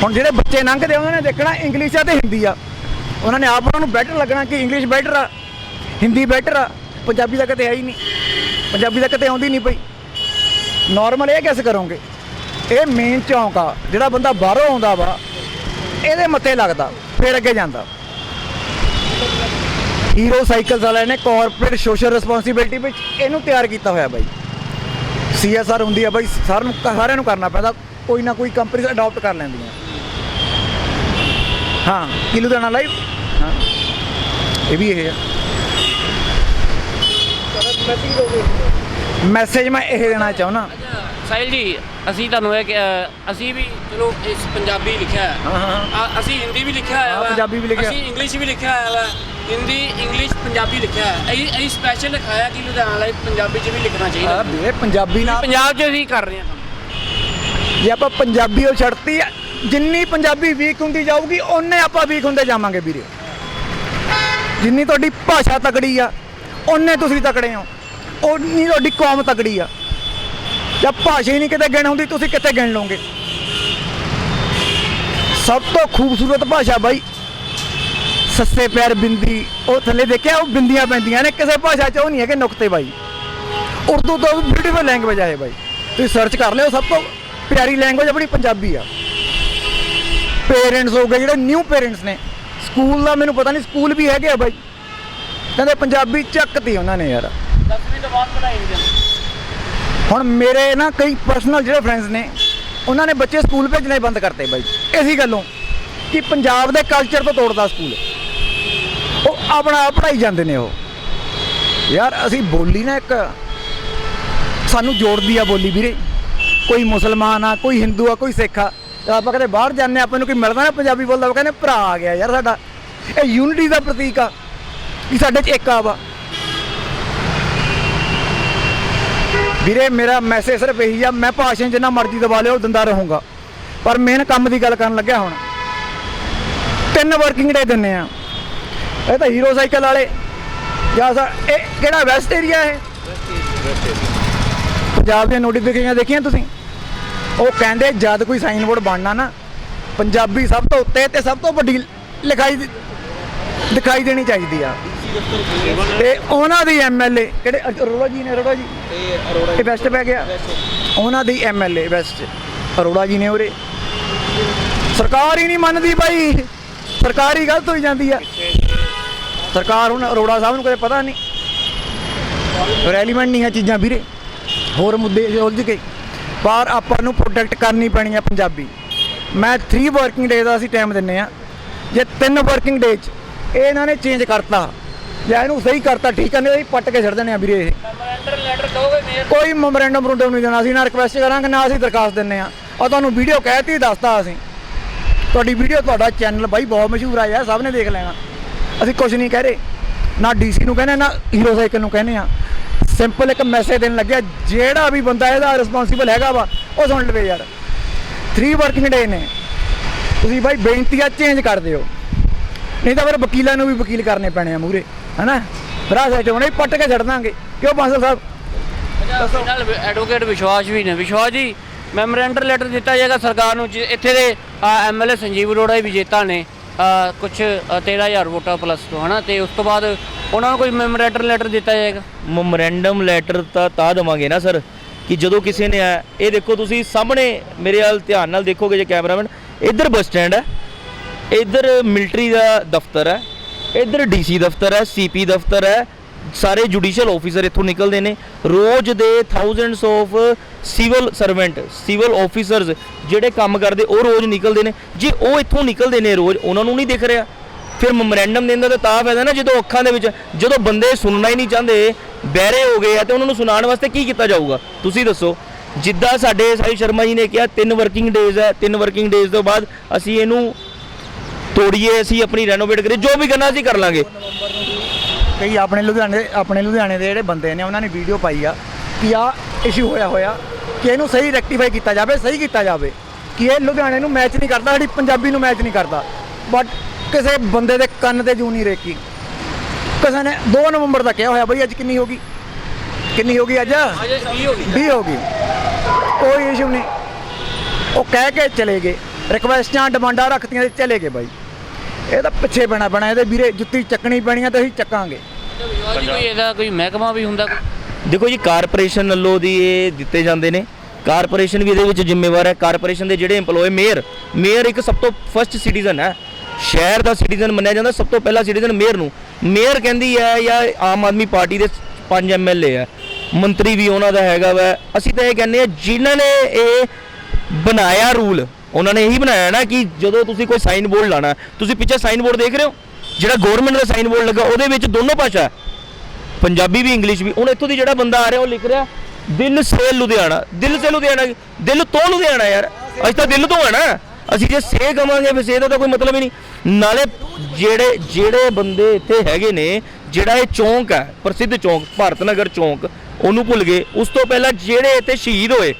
ਹੁਣ ਜਿਹੜੇ ਬੱਚੇ ਲੰਘਦੇ ਆ, ਉਹਨਾਂ ਨੇ ਦੇਖਣਾ ਇੰਗਲਿਸ਼ ਆ ਤੇ ਹਿੰਦੀ ਆ। ਉਹਨਾਂ ਨੇ ਆਪ ਉਹਨਾਂ ਨੂੰ ਬੈਟਰ ਲੱਗਣਾ ਕਿ ਇੰਗਲਿਸ਼ ਬੈਟਰ ਆ ਹਿੰਦੀ ਬੈਟਰ ਆ, ਪੰਜਾਬੀ ਤਾਂ ਕਦੇ ਹੈ ਹੀ ਨਹੀਂ। ਪੰਜਾਬੀ ਤਾਂ ਕਿਤੇ ਆਉਂਦੀ ਨਹੀਂ ਪਈ। ਨਾਰਮਲ ਇਹ ਕਿਸ ਕਰੋਗੇ, ਇਹ ਮੇਨ ਚੌਂਕ ਆ, ਜਿਹੜਾ ਬੰਦਾ ਬਾਹਰੋਂ ਆਉਂਦਾ ਵਾ, ਇਹਦੇ ਮੱਥੇ ਲੱਗਦਾ, ਫਿਰ ਅੱਗੇ ਜਾਂਦਾ। ਹੀਰੋ ਸਾਈਕਲਸ ਵਾਲਿਆਂ ਨੇ ਕਾਰਪੋਰੇਟ ਸੋਸ਼ਲ ਰਿਸਪੌਂਸਿਬਿਲਟੀ ਵਿੱਚ ਇਹਨੂੰ ਤਿਆਰ ਕੀਤਾ ਹੋਇਆ ਬਾਈ। ਸੀਐਸਆਰ ਹੁੰਦੀ ਆ ਬਾਈ ਸਾਰਿਆਂ ਨੂੰ ਸਾਰਿਆਂ ਨੂੰ ਕਰਨਾ ਪੈਂਦਾ, ਕੋਈ ਨਾ ਕੋਈ ਕੰਪਨੀਆਂ ਅਡਾਪਟ ਕਰ ਲੈਂਦੀਆਂ। ਹਾਂ, ਕੀ ਲੁਧਿਆਣਾ ਲਾਈਵ ਇਹ ਵੀ ਇਹ ਆ। ਮੈਸੇਜ ਮੈਂ ਇਹ ਦੇਣਾ ਚਾਹੁੰਦਾ। ਸਾਹਿਲ ਜੀ ਅਸੀਂ ਤੁਹਾਨੂੰ ਇਹ ਕਿ- ਅਸੀਂ ਵੀ ਚਲੋ ਇਸ ਪੰਜਾਬੀ ਲਿਖਿਆ ਹੈ। ਹਾਂ ਹਾਂ। ਆ- ਅਸੀਂ ਹਿੰਦੀ ਵੀ ਲਿਖਿਆ ਹੋਇਆ ਹਾਂ, ਵਾ। ਪੰਜਾਬੀ ਵੀ ਲਿਖਿਆ। ਅਸੀਂ ਇੰਗਲਿਸ਼ ਵੀ ਲਿਖਿਆ ਹੋਇਆ ਵਾ। ਹਿੰਦੀ ਇੰਗਲਿਸ਼ ਪੰਜਾਬੀ ਲਿਖਿਆ ਹੈ। ਅਸੀਂ ਅਸੀਂ ਸਪੈਸ਼ਲ ਲਿਖਾਇਆ ਕਿ ਲੁਧਿਆਣਾ ਲਈ ਪੰਜਾਬੀ 'ਚ ਵੀ ਲਿਖਣਾ ਆ ਚਾਹੀਦਾ ਵੀਰੇ ਪੰਜਾਬੀ ਨਾਲ ਪੰਜਾਬ 'ਚ ਅਸੀਂ ਕਰ ਰਹੇ ਹਾਂ। ਜੇ ਆਪਾਂ ਪੰਜਾਬੀ ਉਹ ਛੱਡਤੀ ਆ, ਜਿੰਨੀ ਪੰਜਾਬੀ ਵੀਕ ਹੁੰਦੀ ਜਾਊਗੀ ਓਨੇ ਆਪਾਂ ਵੀਕ ਹੁੰਦੇ ਜਾਵਾਂਗੇ ਵੀਰੇ। ਜਿੰਨੀ ਤੁਹਾਡੀ ਭਾਸ਼ਾ ਤਕੜੀ ਆ, ਓਨੇ ਤੁਸੀਂ ਤਕੜੇ ਹੋ। ਓਨੀ ਤੁਹਾਡੀ ਕੌਮ ਤਕੜੀ ਆ। ਜਾਂ ਭਾਸ਼ਾ ਹੀ ਨਹੀਂ ਕਿਤੇ ਗਿਣ ਹੁੰਦੀ, ਤੁਸੀਂ ਕਿੱਥੇ ਗਿਣ ਲਓਗੇ? ਸਭ ਤੋਂ ਖੂਬਸੂਰਤ ਭਾਸ਼ਾ ਬਾਈ, ਸੱਸੇ ਪੈਰ ਬਿੰਦੀ, ਉਹ ਥੱਲੇ ਦੇਖਿਆ, ਉਹ ਬਿੰਦੀਆਂ ਪੈਂਦੀਆਂ ਨੇ, ਕਿਸੇ ਭਾਸ਼ਾ 'ਚ ਉਹ ਨਹੀਂ ਹੈਗੇ ਨੁਕਤੇ ਬਾਈ। ਉਰਦੂ ਤੋਂ ਵੀ ਬਿਊਟੀਫੁਲ ਲੈਂਗੁਏਜ ਆਏ ਬਾਈ। ਤੁਸੀਂ ਸਰਚ ਕਰ ਲਿਓ, ਸਭ ਤੋਂ ਪਿਆਰੀ ਲੈਂਗੁਏਜ ਆਪਣੀ ਪੰਜਾਬੀ ਆ। ਪੇਰੈਂਟਸ ਹੋ ਗਏ, ਜਿਹੜੇ ਨਿਊ ਪੇਰੈਂਟਸ ਨੇ। ਸਕੂਲ ਦਾ ਮੈਨੂੰ ਪਤਾ ਨਹੀਂ ਸਕੂਲ ਵੀ ਹੈਗੇ ਆ ਬਾਈ। ਕਹਿੰਦੇ ਪੰਜਾਬੀ ਚੱਕਤੀ ਉਹਨਾਂ ਨੇ ਯਾਰ। 10ਵੀਂ ਤੋਂ ਬਾਅਦ ਨਹੀਂ ਹੁਣ ਮੇਰੇ ਨਾ ਕਈ ਪਰਸਨਲ ਜਿਹੜੇ ਫਰੈਂਡਸ ਨੇ ਉਹਨਾਂ ਨੇ ਬੱਚੇ ਸਕੂਲ ਭੇਜਣੇ ਬੰਦ ਕਰਤੇ ਬਾਈ। ਇਸੇ ਗੱਲੋਂ ਕਿ ਪੰਜਾਬ ਦੇ ਕਲਚਰ ਤੋਂ ਤੋੜਦਾ ਸਕੂਲ। ਉਹ ਆਪਣਾ ਆਪ ਪੜਾਈ ਜਾਂਦੇ ਨੇ ਉਹ। ਯਾਰ ਅਸੀਂ ਬੋਲੀ ਨਾ ਇੱਕ ਸਾਨੂੰ ਜੋੜਦੀ ਆ ਬੋਲੀ ਵੀਰੇ। ਕੋਈ ਮੁਸਲਮਾਨ ਆ ਕੋਈ ਹਿੰਦੂ ਆ ਕੋਈ ਸਿੱਖ ਆ। ਤਾਂ ਆਪਾਂ ਕਦੇ ਬਾਹਰ ਜਾਂਦੇ ਹਾਂ, ਆਪਾਂ ਨੂੰ ਕੋਈ ਮਿਲਦਾ ਨਾ ਪੰਜਾਬੀ ਬੋਲਦਾ ਉਹ ਕਹਿੰਦੇ ਭਰਾ ਆ ਗਿਆ ਯਾਰ ਸਾਡਾ। ਇਹ ਯੂਨਿਟੀ ਦਾ ਪ੍ਰਤੀਕ ਆ ਕਿ ਸਾਡੇ 'ਚ ਇੱਕ ਆ। ਵਾ ਵੀਰੇ ਮੇਰਾ ਮੈਸੇਜ ਸਿਰਫ ਇਹੀ ਆ ਮੈਂ ਭਾਸ਼ਣ ਜਿੰਨਾ ਮਰਜ਼ੀ ਦਬਾ ਲਿਓ ਦਿੰਦਾ ਰਹੂੰਗਾ। ਪਰ ਮੇਨ ਕੰਮ ਦੀ ਗੱਲ ਕਰਨ ਲੱਗਿਆ ਹੁਣ। ਤਿੰਨ ਵਰਕਿੰਗ ਡੇ ਦਿੰਨੇ ਆ। ਇਹ ਤਾਂ ਹੀਰੋ ਸਾਈਕਲ ਵਾਲੇ। ਜਾਂ ਸਾ ਇਹ ਕਿਹੜਾ ਵੈਸਟ ਏਰੀਆ ਹੈ? ਪੰਜਾਬ ਦੀਆਂ ਨੋਟੀਫਿਕੇਸ਼ਨਾਂ ਦੇਖੀਆਂ ਤੁਸੀਂ? ਉਹ ਕਹਿੰਦੇ ਜਦ ਕੋਈ ਸਾਈਨ ਬੋਰਡ ਬਣਨਾ ਨਾ, ਪੰਜਾਬੀ ਸਭ ਤੋਂ ਉੱਤੇ ਤੇ ਸਭ ਤੋਂ ਵੱਡੀ ਲਿਖਾਈ ਦਿਖਾਈ ਦੇਣੀ ਚਾਹੀਦੀ ਆ। ਤੇ ਉਹਨਾਂ ਦੀ ਐਮਐਲਏ ਕਿਹੜੇ ਅਰੋੜਾ ਜੀ ਨੇ, ਅਰੋੜਾ ਜੀ? ਇਹ ਵੈਸਟ ਪੈ ਗਿਆ। ਉਹਨਾਂ ਦੀ ਐਮਐਲਏ ਵੈਸਟ ਅਰੋੜਾ ਜੀ ਨੇ ਉਰੇ। ਸਰਕਾਰ ਹੀ ਨਹੀਂ ਮੰਨਦੀ ਭਾਈ। ਸਰਕਾਰ ਹੀ ਗਲਤ ਹੋਈ ਜਾਂਦੀ ਆ। ਸਰਕਾਰ ਹੁਣ ਅਰੋੜਾ ਸਾਹਿਬ ਨੂੰ ਕਦੇ ਪਤਾ ਨਹੀਂ। ਰੈਲੀਵੈਂਟ ਨਹੀਂ ਹੈ ਚੀਜ਼ਾਂ ਵੀਰੇ। ਹੋਰ ਮੁੱਦੇ ਉਲਝ ਕੇ ਪਰ ਆਪਾਂ ਨੂੰ ਪ੍ਰੋਟੈਕਟ ਕਰਨੀ ਪੈਣੀ ਆ ਪੰਜਾਬੀ। ਮੈਂ 3 ਵਰਕਿੰਗ ਡੇ ਦਾ ਅਸੀਂ ਟਾਈਮ ਦਿੰਨੇ ਆ। ਜੇ 3 ਵਰਕਿੰਗ ਡੇ ਚ ਇਹ ਇਹਨਾਂ ਨੇ ਚੇਂਜ ਕਰਤਾ ਜਾਂ ਇਹਨੂੰ ਸਹੀ ਕਰਤਾ ਠੀਕ ਨਹੀਂ ਅਸੀਂ ਪੱਟ ਕੇ ਛੱਡ ਦੇਣੇ ਆ ਵੀਰੇ ਇਹ। ਕੋਈ ਮੈਮੋਰੈਂਡਮ ਰੁੰਡਮ ਨਹੀਂ ਦੇਣਾ ਅਸੀਂ ਨਾ ਰਿਕਵੈਸਟ ਕਰਾਂਗੇ ਨਾ ਅਸੀਂ ਦਰਖਾਸਤ ਦਿੰਨੇ ਆ। ਆ ਤੁਹਾਨੂੰ ਵੀਡੀਓ ਕਹਿਤੀ ਦੱਸਤਾ ਅਸੀਂ। ਤੁਹਾਡੀ ਵੀਡੀਓ ਤੁਹਾਡਾ ਚੈਨਲ ਬਾਈ ਬਹੁਤ ਮਸ਼ਹੂਰ ਆ ਯਾਰ ਸਭ ਨੇ ਦੇਖ ਲੈਣਾ। ਅਸੀਂ ਕੁਝ ਨਹੀਂ ਕਹਿ ਰਹੇ। ਨਾ ਡੀਸੀ ਨੂੰ ਕਹਿੰਦੇ ਨਾ ਹੀਰੋ ਸਾਈਕਲ ਨੂੰ ਕਹਿੰਦੇ ਆ। ਸਿੰਪਲ ਇੱਕ ਮੈਸੇਜ ਦੇਣ ਲੱਗਿਆ ਜਿਹੜਾ ਵੀ ਬੰਦਾ ਇਹਦਾ ਰਿਸਪੌਂਸੀਬਲ ਹੈਗਾ ਵਾ ਉਹ ਸੁਣ ਲਵੇ ਯਾਰ। 3 ਵਰਕਿੰਗ ਡੇ ਨੇ। ਤੁਸੀਂ ਬਾਈ ਬੇਨਤੀ ਆ ਚੇਂਜ ਕਰ ਦਿਓ। ਨਹੀਂ ਤਾਂ ਫਿਰ ਵਕੀਲਾਂ ਨੂੰ ਵੀ ਵਕੀਲ ਕਰਨੇ ਪੈਣੇ ਆ ਮੂਰੇ ਹਨਾ? ਰਾਹ ਸਾਈਡ ਹੋਣੇ ਪੱਟ ਕੇ ਛੱਡ ਦਾਂਗੇ। ਕਿਉਂ ਬਾਂਸਲ ਸਾਹਿਬ? ਨਾਲ ਐਡਵੋਕੇਟ ਵਿਸ਼ਵਾਸ ਵੀ ਨੇ। ਵਿਸ਼ਵਾਸ ਜੀ ਮੈਮੋਰੈਂਡਮ ਲੈਟਰ ਦਿੱਤਾ ਜਾਏਗਾ ਸਰਕਾਰ ਨੂੰ ਇੱਥੇ ਦੇ ਐਮਐਲਏ ਸੰਜੀਵ ਅਰੋੜਾ ਹੀ ਵਿਜੇਤਾ ਨੇ। ਕੁਝ 13000 ਵੋਟਾਂ ਪਲੱਸ ਤੋਂ, ਹਨਾ? ਤੇ ਉਸ ਤੋਂ ਬਾਅਦ ਉਹਨਾਂ ਨੂੰ ਕੋਈ ਮੈਮੋਰੈਂਡਮ ਲੈਟਰ ਦਿੱਤਾ ਜਾਏਗਾ? ਮੈਮੋਰੈਂਡਮ ਲੈਟਰ ਤਾਂ ਤਾਂ ਦਵਾਂਗੇ ਨਾ ਸਰ ਕਿ ਜਦੋਂ ਕਿਸੇ ਨੇ ਆ, ਇਹ ਦੇਖੋ ਤੁਸੀਂ ਸਾਹਮਣੇ ਮੇਰੇ ਵੱਲ ਧਿਆਨ ਨਾਲ ਦੇਖੋਗੇ ਜੇ ਕੈਮਰਾਮੈਨ ਇੱਧਰ ਬੱਸ ਸਟੈਂਡ ਹੈ, ਇੱਧਰ ਮਿਲਟਰੀ ਦਾ ਦਫ਼ਤਰ ਹੈ, ਇੱਧਰ ਡੀਸੀ ਦਫ਼ਤਰ ਹੈ ਸੀਪੀ ਦਫ਼ਤਰ ਹੈ ਸਾਰੇ ਜੁਡੀਸ਼ੀਅਲ ਆਫੀਸਰ ਇੱਥੋਂ ਨਿਕਲਦੇ ਨੇ। ਰੋਜ਼ ਦੇ thousands of civil servant civil officers ਜਿਹੜੇ ਕੰਮ ਕਰਦੇ, ਉਹ ਰੋਜ਼ ਨਿਕਲਦੇ ਨੇ। ਜੇ ਉਹ ਇੱਥੋਂ ਨਿਕਲਦੇ ਨੇ ਰੋਜ਼, ਉਹਨਾਂ ਨੂੰ ਨਹੀਂ ਦਿਖ ਰਿਹਾ। ਫਿਰ ਮੈਮੋਰੈਂਡਮ ਦੇਣ ਦਾ ਤਾਂ ਤਾਂ ਫਾਇਦਾ ਨਾ, ਜਦੋਂ ਅੱਖਾਂ ਦੇ ਵਿੱਚ, ਜਦੋਂ ਬੰਦੇ ਸੁਣਨਾ ਹੀ ਨਹੀਂ ਚਾਹੁੰਦੇ, ਬਹਿਰੇ ਹੋ ਗਏ ਆ ਤੇ ਉਹਨਾਂ ਨੂੰ ਸੁਣਾਉਣ ਵਾਸਤੇ ਕੀ ਕੀਤਾ ਜਾਊਗਾ? ਤੁਸੀਂ ਦੱਸੋ। ਜਿੱਦਾਂ ਸਾਡੇ ਸਾਈ ਸ਼ਰਮਾ ਜੀ ਨੇ ਕਿਹਾ, ਤਿੰਨ ਵਰਕਿੰਗ ਡੇਜ਼ ਹੈ, ਤਿੰਨ ਵਰਕਿੰਗ ਡੇਜ਼ ਤੋਂ ਬਾਅਦ ਅਸੀਂ ਇਹਨੂੰ ਤੋੜੀਏ, ਅਸੀਂ ਆਪਣੀ ਰੈਨੋਵੇਟ ਕਰੀਏ, ਜੋ ਵੀ ਕਰਨਾ ਅਸੀਂ ਕਰ ਲਾਂਗੇ। ਕਈ ਆਪਣੇ ਲੁਧਿਆਣੇ ਆਪਣੇ ਲੁਧਿਆਣੇ ਦੇ ਜਿਹੜੇ ਬੰਦੇ ਨੇ ਉਹਨਾਂ ਨੇ ਵੀਡੀਓ ਪਾਈ ਆ ਕਿ ਆ ਇਸ਼ੂ ਹੋਇਆ ਹੋਇਆ ਕਿ ਇਹਨੂੰ ਸਹੀ ਰੈਕਟੀਫਾਈ ਕੀਤਾ ਜਾਵੇ ਸਹੀ ਕੀਤਾ ਜਾਵੇ ਕਿ ਇਹ ਲੁਧਿਆਣੇ ਨੂੰ ਮੈਚ ਨਹੀਂ ਕਰਦਾ ਸਾਡੀ ਪੰਜਾਬੀ ਨੂੰ ਮੈਚ ਨਹੀਂ ਕਰਦਾ। ਬਟ ਕਿਸੇ ਬੰਦੇ ਦੇ ਕੰਨ ਤੇ ਜੂ ਨਹੀਂ ਰੇਕੀ। ਕਿਸੇ ਨੇ 2 ਨਵੰਬਰ ਦਾ ਕਿਹਾ ਹੋਇਆ ਬਈ ਅੱਜ ਕਿੰਨੀ ਹੋ ਗਈ? ਕਿੰਨੀ ਹੋ ਗਈ ਅੱਜ? ਅਜੇ ਕੀ ਹੋ ਗਈ। 20 ਹੋ ਗਈ। ਕੋਈ ਇਸ਼ੂ ਨਹੀਂ। ਉਹ ਕਹਿ ਕੇ ਚਲੇ ਗਏ। ਰਿਕਵੈਸਟਾਂ ਡਿਮਾਂਡਾਂ ਰੱਖਤੀਆਂ ਤੇ ਚਲੇ ਗਏ ਬਾਈ। ਇਹ ਤਾਂ ਪਿੱਛੇ ਪੈਣਾ ਪੈਣਾ ਇਹਦੇ ਵੀਰੇ ਜੁੱਤੀ ਚੱਕਣੀ ਪੈਣੀ ਆ ਤੇ ਅਸੀਂ ਚੱਕਾਂਗੇ। ਵਿਸ਼ਵਾਸ ਜੀ ਕੋਈ ਇਹਦਾ ਕੋਈ ਮਹਿਕਮਾ ਵੀ ਹੁੰਦਾ ਦੇਖੋ ਜੀ ਕਾਰਪੋਰੇਸ਼ਨ ਵੱਲੋਂ ਦੀ ਇਹ ਦਿੱਤੇ ਜਾਂਦੇ ਨੇ। ਕਾਰਪੋਰੇਸ਼ਨ ਵੀ ਇਹਦੇ ਵਿੱਚ ਜ਼ਿੰਮੇਵਾਰ ਹੈ। ਕਾਰਪੋਰੇਸ਼ਨ ਦੇ ਜਿਹੜੇ EMPLOYE ਮੇਅਰ ਮੇਅਰ ਇੱਕ ਸਭ ਤੋਂ ਫਸਟ ਸਿਟੀਜ਼ਨ ਹੈ। ਸ਼ਹਿਰ ਦਾ ਸਿਟੀਜ਼ਨ ਮੰਨਿਆ ਜਾਂਦਾ ਸਭ ਤੋਂ ਪਹਿਲਾ ਸਿਟੀਜ਼ਨ ਮੇਅਰ ਨੂੰ। ਮੇਅਰ ਕਹਿੰਦੀ ਹੈ ਜਾਂ ਆਮ ਆਦਮੀ ਪਾਰਟੀ ਦੇ ਪੰਜ ਐਮਐਲਏ ਹੈ। ਮੰਤਰੀ ਵੀ ਉਹਨਾਂ ਦਾ ਹੈਗਾ ਵਾ। ਅਸੀਂ ਤਾਂ ਇਹ ਕਹਿੰਦੇ ਆ ਜਿਨ੍ਹਾਂ ਨੇ ਇਹ ਬਣਾਇਆ ਰੂਲ ਉਹਨਾਂ ਨੇ ਇਹੀ ਬਣਾਇਆ ਨਾ ਕਿ ਜਦੋਂ ਤੁਸੀਂ ਕੋਈ ਸਾਈਨ ਬੋਰਡ ਲਾਣਾ ਤੁਸੀਂ ਪਿੱਛੇ ਸਾਈਨ ਬੋਰਡ ਦੇਖ ਰਹੇ ਹੋ? ਜਿਹੜਾ ਗਵਰਨਮੈਂਟ ਦਾ ਸਾਈਨ ਬੋਰਡ ਲੱਗਾ ਉਹਦੇ ਵਿੱਚ ਦੋਨੋਂ ਭਾਸ਼ਾ ਹੈ। ਪੰਜਾਬੀ ਵੀ ਇੰਗਲਿਸ਼ ਵੀ। ਹੁਣ ਇੱਥੋਂ ਦੀ ਜਿਹੜਾ ਬੰਦਾ ਆ ਰਿਹਾ, ਉਹ ਲਿਖ ਰਿਹਾ, ਦਿਲ ਸੇ ਲੁਧਿਆਣਾ। ਦਿਲ ਸੇ ਲੁਧਿਆਣਾ, ਦਿਲ ਤੋਂ ਲੁਧਿਆਣਾ ਯਾਰ। ਅਸੀਂ ਤਾਂ ਦਿਲ ਤੋਂ ਹੈ ਨਾ। ਅਸੀਂ ਜੇ ਸੇ ਕਵਾਂਗੇ ਫਿਰ ਸੇ ਦਾ ਤਾਂ ਕੋਈ ਮਤਲਬ ਹੀ ਨਹੀਂ। ਨਾਲੇ ਜਿਹੜੇ ਜਿਹੜੇ ਬੰਦੇ ਇੱਥੇ ਹੈਗੇ ਨੇ, ਜਿਹੜਾ ਇਹ ਚੌਂਕ ਹੈ ਪ੍ਰਸਿੱਧ ਚੌਂਕ, ਭਾਰਤ ਨਗਰ ਚੌਂਕ, ਉਹਨੂੰ ਭੁੱਲ ਗਏ। ਉਸ ਤੋਂ ਪਹਿਲਾਂ ਜਿਹੜੇ ਇੱਥੇ ਸ਼ਹੀਦ ਹੋਏ,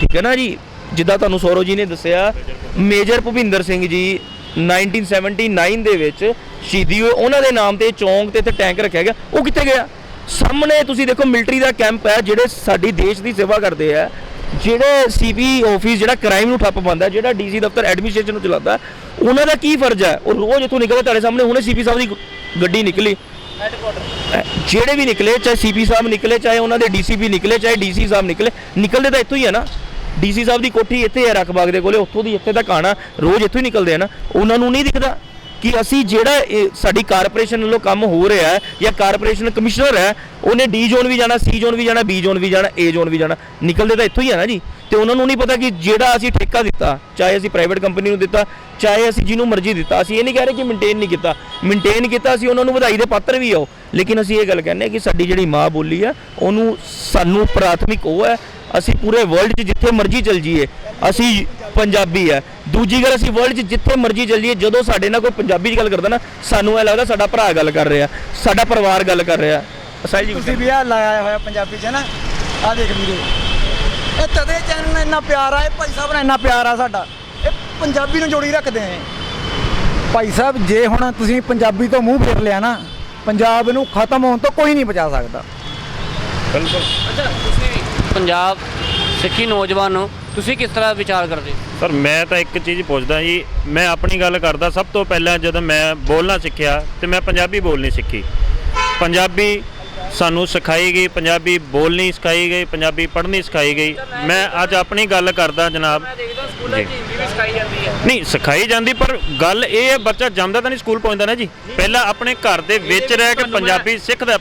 ਠੀਕ ਹੈ ਨਾ ਜੀ? ਜਿੱਦਾਂ ਤੁਹਾਨੂੰ ਸੌਰਵ ਜੀ ਨੇ ਦੱਸਿਆ, ਮੇਜਰ ਭੁਪਿੰਦਰ ਸਿੰਘ ਜੀ 1979 ਦੇ ਵਿੱਚ ਸ਼ਹੀਦੀ ਹੋਏ। ਉਹਨਾਂ ਦੇ ਨਾਮ ਤੇ ਚੌਂਕ ਤੇ ਇੱਥੇ ਟੈਂਕ ਰੱਖਿਆ ਗਿਆ। ਉਹ ਕਿੱਥੇ ਗਿਆ? ਸਾਹਮਣੇ ਤੁਸੀਂ ਦੇਖੋ ਮਿਲਟਰੀ ਦਾ ਕੈਂਪ ਹੈ ਜਿਹੜੇ ਸਾਡੀ ਦੇਸ਼ ਦੀ ਸੇਵਾ ਕਰਦੇ ਆ ਜਿਹੜੇ ਸੀਪੀ ਆਫਿਸ ਜਿਹੜਾ ਕ੍ਰਾਈਮ ਨੂੰ ਠੱਪ ਪਾਉਂਦਾ ਜਿਹੜਾ ਡੀਸੀ ਦਫ਼ਤਰ ਐਡਮਿਨਿਸਟ੍ਰੇਸ਼ਨ ਨੂੰ ਚਲਾਉਂਦਾ ਉਹਨਾਂ ਦਾ ਕੀ ਫਰਜ਼ ਹੈ? ਉਹ ਰੋਜ਼ ਇੱਥੋਂ ਨਿਕਲਦਾ ਤੁਹਾਡੇ ਸਾਹਮਣੇ ਹੁਣੇ ਸੀਪੀ ਸਾਹਿਬ ਦੀ ਗੱਡੀ ਨਿਕਲੀ। ਜਿਹੜੇ ਵੀ ਨਿਕਲੇ ਚਾਹੇ ਸੀਪੀ ਸਾਹਿਬ ਨਿਕਲੇ ਚਾਹੇ ਉਹਨਾਂ ਦੇ ਡੀਸੀਪੀ ਨਿਕਲੇ ਚਾਹੇ ਡੀਸੀ ਸਾਹਿਬ ਨਿਕਲੇ ਨਿਕਲਦੇ ਤਾਂ ਇੱਥੋਂ ਹੀ ਆ ਨਾ। ਡੀਸੀ ਸਾਹਿਬ ਦੀ ਕੋਠੀ ਇੱਥੇ ਹੈ ਰਖਬਾਗ ਦੇ ਕੋਲੇ, ਉੱਥੋਂ ਦੀ ਇੱਥੇ ਤੱਕ ਆਣਾ ਰੋਜ਼ ਇੱਥੋਂ ਹੀ ਨਿਕਲਦੇ ਆ ਨਾ। ਉਹਨਾਂ ਨੂੰ ਨਹੀਂ ਦਿਖਦਾ ਕਿ ਅਸੀਂ ਜਿਹੜਾ ਇਹ ਸਾਡੀ ਕਾਰਪੋਰੇਸ਼ਨ ਵੱਲੋਂ ਕੰਮ ਹੋ ਰਿਹਾ ਹੈ ਜਾਂ ਕਾਰਪੋਰੇਸ਼ਨ ਕਮਿਸ਼ਨਰ ਹੈ, ਉਹਨੇ ਡੀ ਜ਼ੋਨ ਵੀ ਜਾਣਾ, ਸੀ ਜ਼ੋਨ ਵੀ ਜਾਣਾ, ਬੀ ਜ਼ੋਨ ਵੀ ਜਾਣਾ, ਏ ਜ਼ੋਨ ਵੀ ਜਾਣਾ। ਨਿਕਲਦੇ ਤਾਂ ਇੱਥੋਂ ਹੀ ਆ ਨਾ ਜੀ। ਤੇ ਉਹਨਾਂ ਨੂੰ ਨਹੀਂ ਪਤਾ ਕਿ ਜਿਹੜਾ ਅਸੀਂ ਠੇਕਾ ਦਿੱਤਾ, ਚਾਹੇ ਅਸੀਂ ਪ੍ਰਾਈਵੇਟ ਕੰਪਨੀ ਨੂੰ ਦਿੱਤਾ, ਚਾਹੇ ਅਸੀਂ ਜਿਹਨੂੰ ਮਰਜ਼ੀ ਦਿੱਤਾ, ਅਸੀਂ ਇਹ ਨਹੀਂ ਕਹਿ ਰਹੇ ਕਿ ਮੇਨਟੇਨ ਨਹੀਂ ਕੀਤਾ। ਮੇਨਟੇਨ ਕੀਤਾ, ਅਸੀਂ ਉਹਨਾਂ ਨੂੰ ਵਧਾਈ ਦੇ ਪਾਤਰ ਵੀ ਆਓ ਲੇਕਿਨ ਅਸੀਂ ਇਹ ਗੱਲ ਕਹਿੰਦੇ ਹਾਂ ਕਿ ਸਾਡੀ ਜਿਹੜੀ ਮਾਂ ਬੋਲੀ ਹੈ ਉਹਨੂੰ ਸਾਨੂੰ ਪ੍ਰਾਥਮਿਕ ਉਹ ਹੈ ਅਸੀਂ ਪੂਰੇ ਵਰਲਡ 'ਚ ਜਿੱਥੇ ਮਰਜ਼ੀ ਚਲ ਜਾਈਏ ਅਸੀਂ ਪੰਜਾਬੀ ਹੈ ਦੂਜੀ ਗੱਲ ਅਸੀਂ ਵਰਲਡ 'ਚ ਜਿੱਥੇ ਮਰਜ਼ੀ ਚਲ ਜਾਈਏ ਜਦੋਂ ਸਾਡੇ ਨਾਲ ਕੋਈ ਪੰਜਾਬੀ 'ਚ ਗੱਲ ਕਰਦਾ ਨਾ ਸਾਨੂੰ ਇਹ ਲੱਗਦਾ ਸਾਡਾ ਭਰਾ ਗੱਲ ਕਰ ਰਿਹਾ ਸਾਡਾ ਪਰਿਵਾਰ ਗੱਲ ਕਰ ਰਿਹਾ। ਸਾਹਿਲ ਜੀ ਤੁਸੀਂ ਵੀ ਆ ਲਾਇਆ ਹੋਇਆ ਪੰਜਾਬੀ ਚ ਨਾ ਆ ਦੇਖ ਵੀਰੇ। ਇਹ ਤਦੇ ਚੈਨਲ ਨਾਲ ਇੰਨਾ ਪਿਆਰ ਆ ਇਹ ਭਾਈ ਸਾਹਿਬ ਨਾਲ ਇੰਨਾ ਪਿਆਰ ਆ ਸਾਡਾ। ਇਹ ਪੰਜਾਬੀ ਨੂੰ ਜੋੜੀ ਰੱਖਦੇ ਆ ਭਾਈ ਸਾਹਿਬ ਜੇ ਹੁਣ ਤੁਸੀਂ ਪੰਜਾਬੀ ਤੋਂ ਮੂੰਹ ਫੇਰ ਲਿਆ ਨਾ ਪੰਜਾਬ ਨੂੰ ਖਤਮ ਹੋਣ ਤੋਂ ਕੋਈ ਨਹੀਂ ਬਚਾ ਸਕਦਾ। ਅੱਛਾ ਤੁਸੀਂ ਪੰਜਾਬ ਸਿੱਖੀ ਨੌਜਵਾਨ ਹੋ ਤੁਸੀਂ ਕਿਸ ਤਰ੍ਹਾਂ ਵਿਚਾਰ ਕਰਦੇ? ਸਰ ਮੈਂ ਤਾਂ ਇੱਕ ਚੀਜ਼ ਪੁੱਛਦਾ ਜੀ ਮੈਂ ਆਪਣੀ ਗੱਲ ਕਰਦਾ ਸਭ ਤੋਂ ਪਹਿਲਾਂ ਜਦੋਂ ਮੈਂ ਬੋਲਣਾ ਸਿੱਖਿਆ ਤੇ ਮੈਂ ਪੰਜਾਬੀ ਬੋਲਣੀ ਸਿੱਖੀ। ਪੰਜਾਬੀ ਸਾਨੂੰ ਸਿਖਾਈ ਗਈ ਪੰਜਾਬੀ ਬੋਲਣੀ ਸਿਖਾਈ ਗਈ ਪੰਜਾਬੀ ਪੜ੍ਹਨੀ ਸਿਖਾਈ ਗਈ। ਮੈਂ ਅੱਜ ਆਪਣੀ ਗੱਲ ਕਰਦਾ ਜਨਾਬ। ਜੀ। ਨਹੀਂ ਸਿਖਾਈ ਜਾਂਦੀ ਪਰ ਗੱਲ ਇਹ ਹੈ ਬੱਚਾ ਜੰਮਦਾ ਤਾਂ ਨਹੀਂ ਸਕੂਲ ਪਹੁੰਚਦਾ ਨਾ ਜੀ। ਪਹਿਲਾਂ ਆਪਣੇ ਘਰ ਦੇ ਵਿੱਚ ਰਹਿ ਕੇ ਪੰਜਾਬੀ ਸਿੱਖਦਾ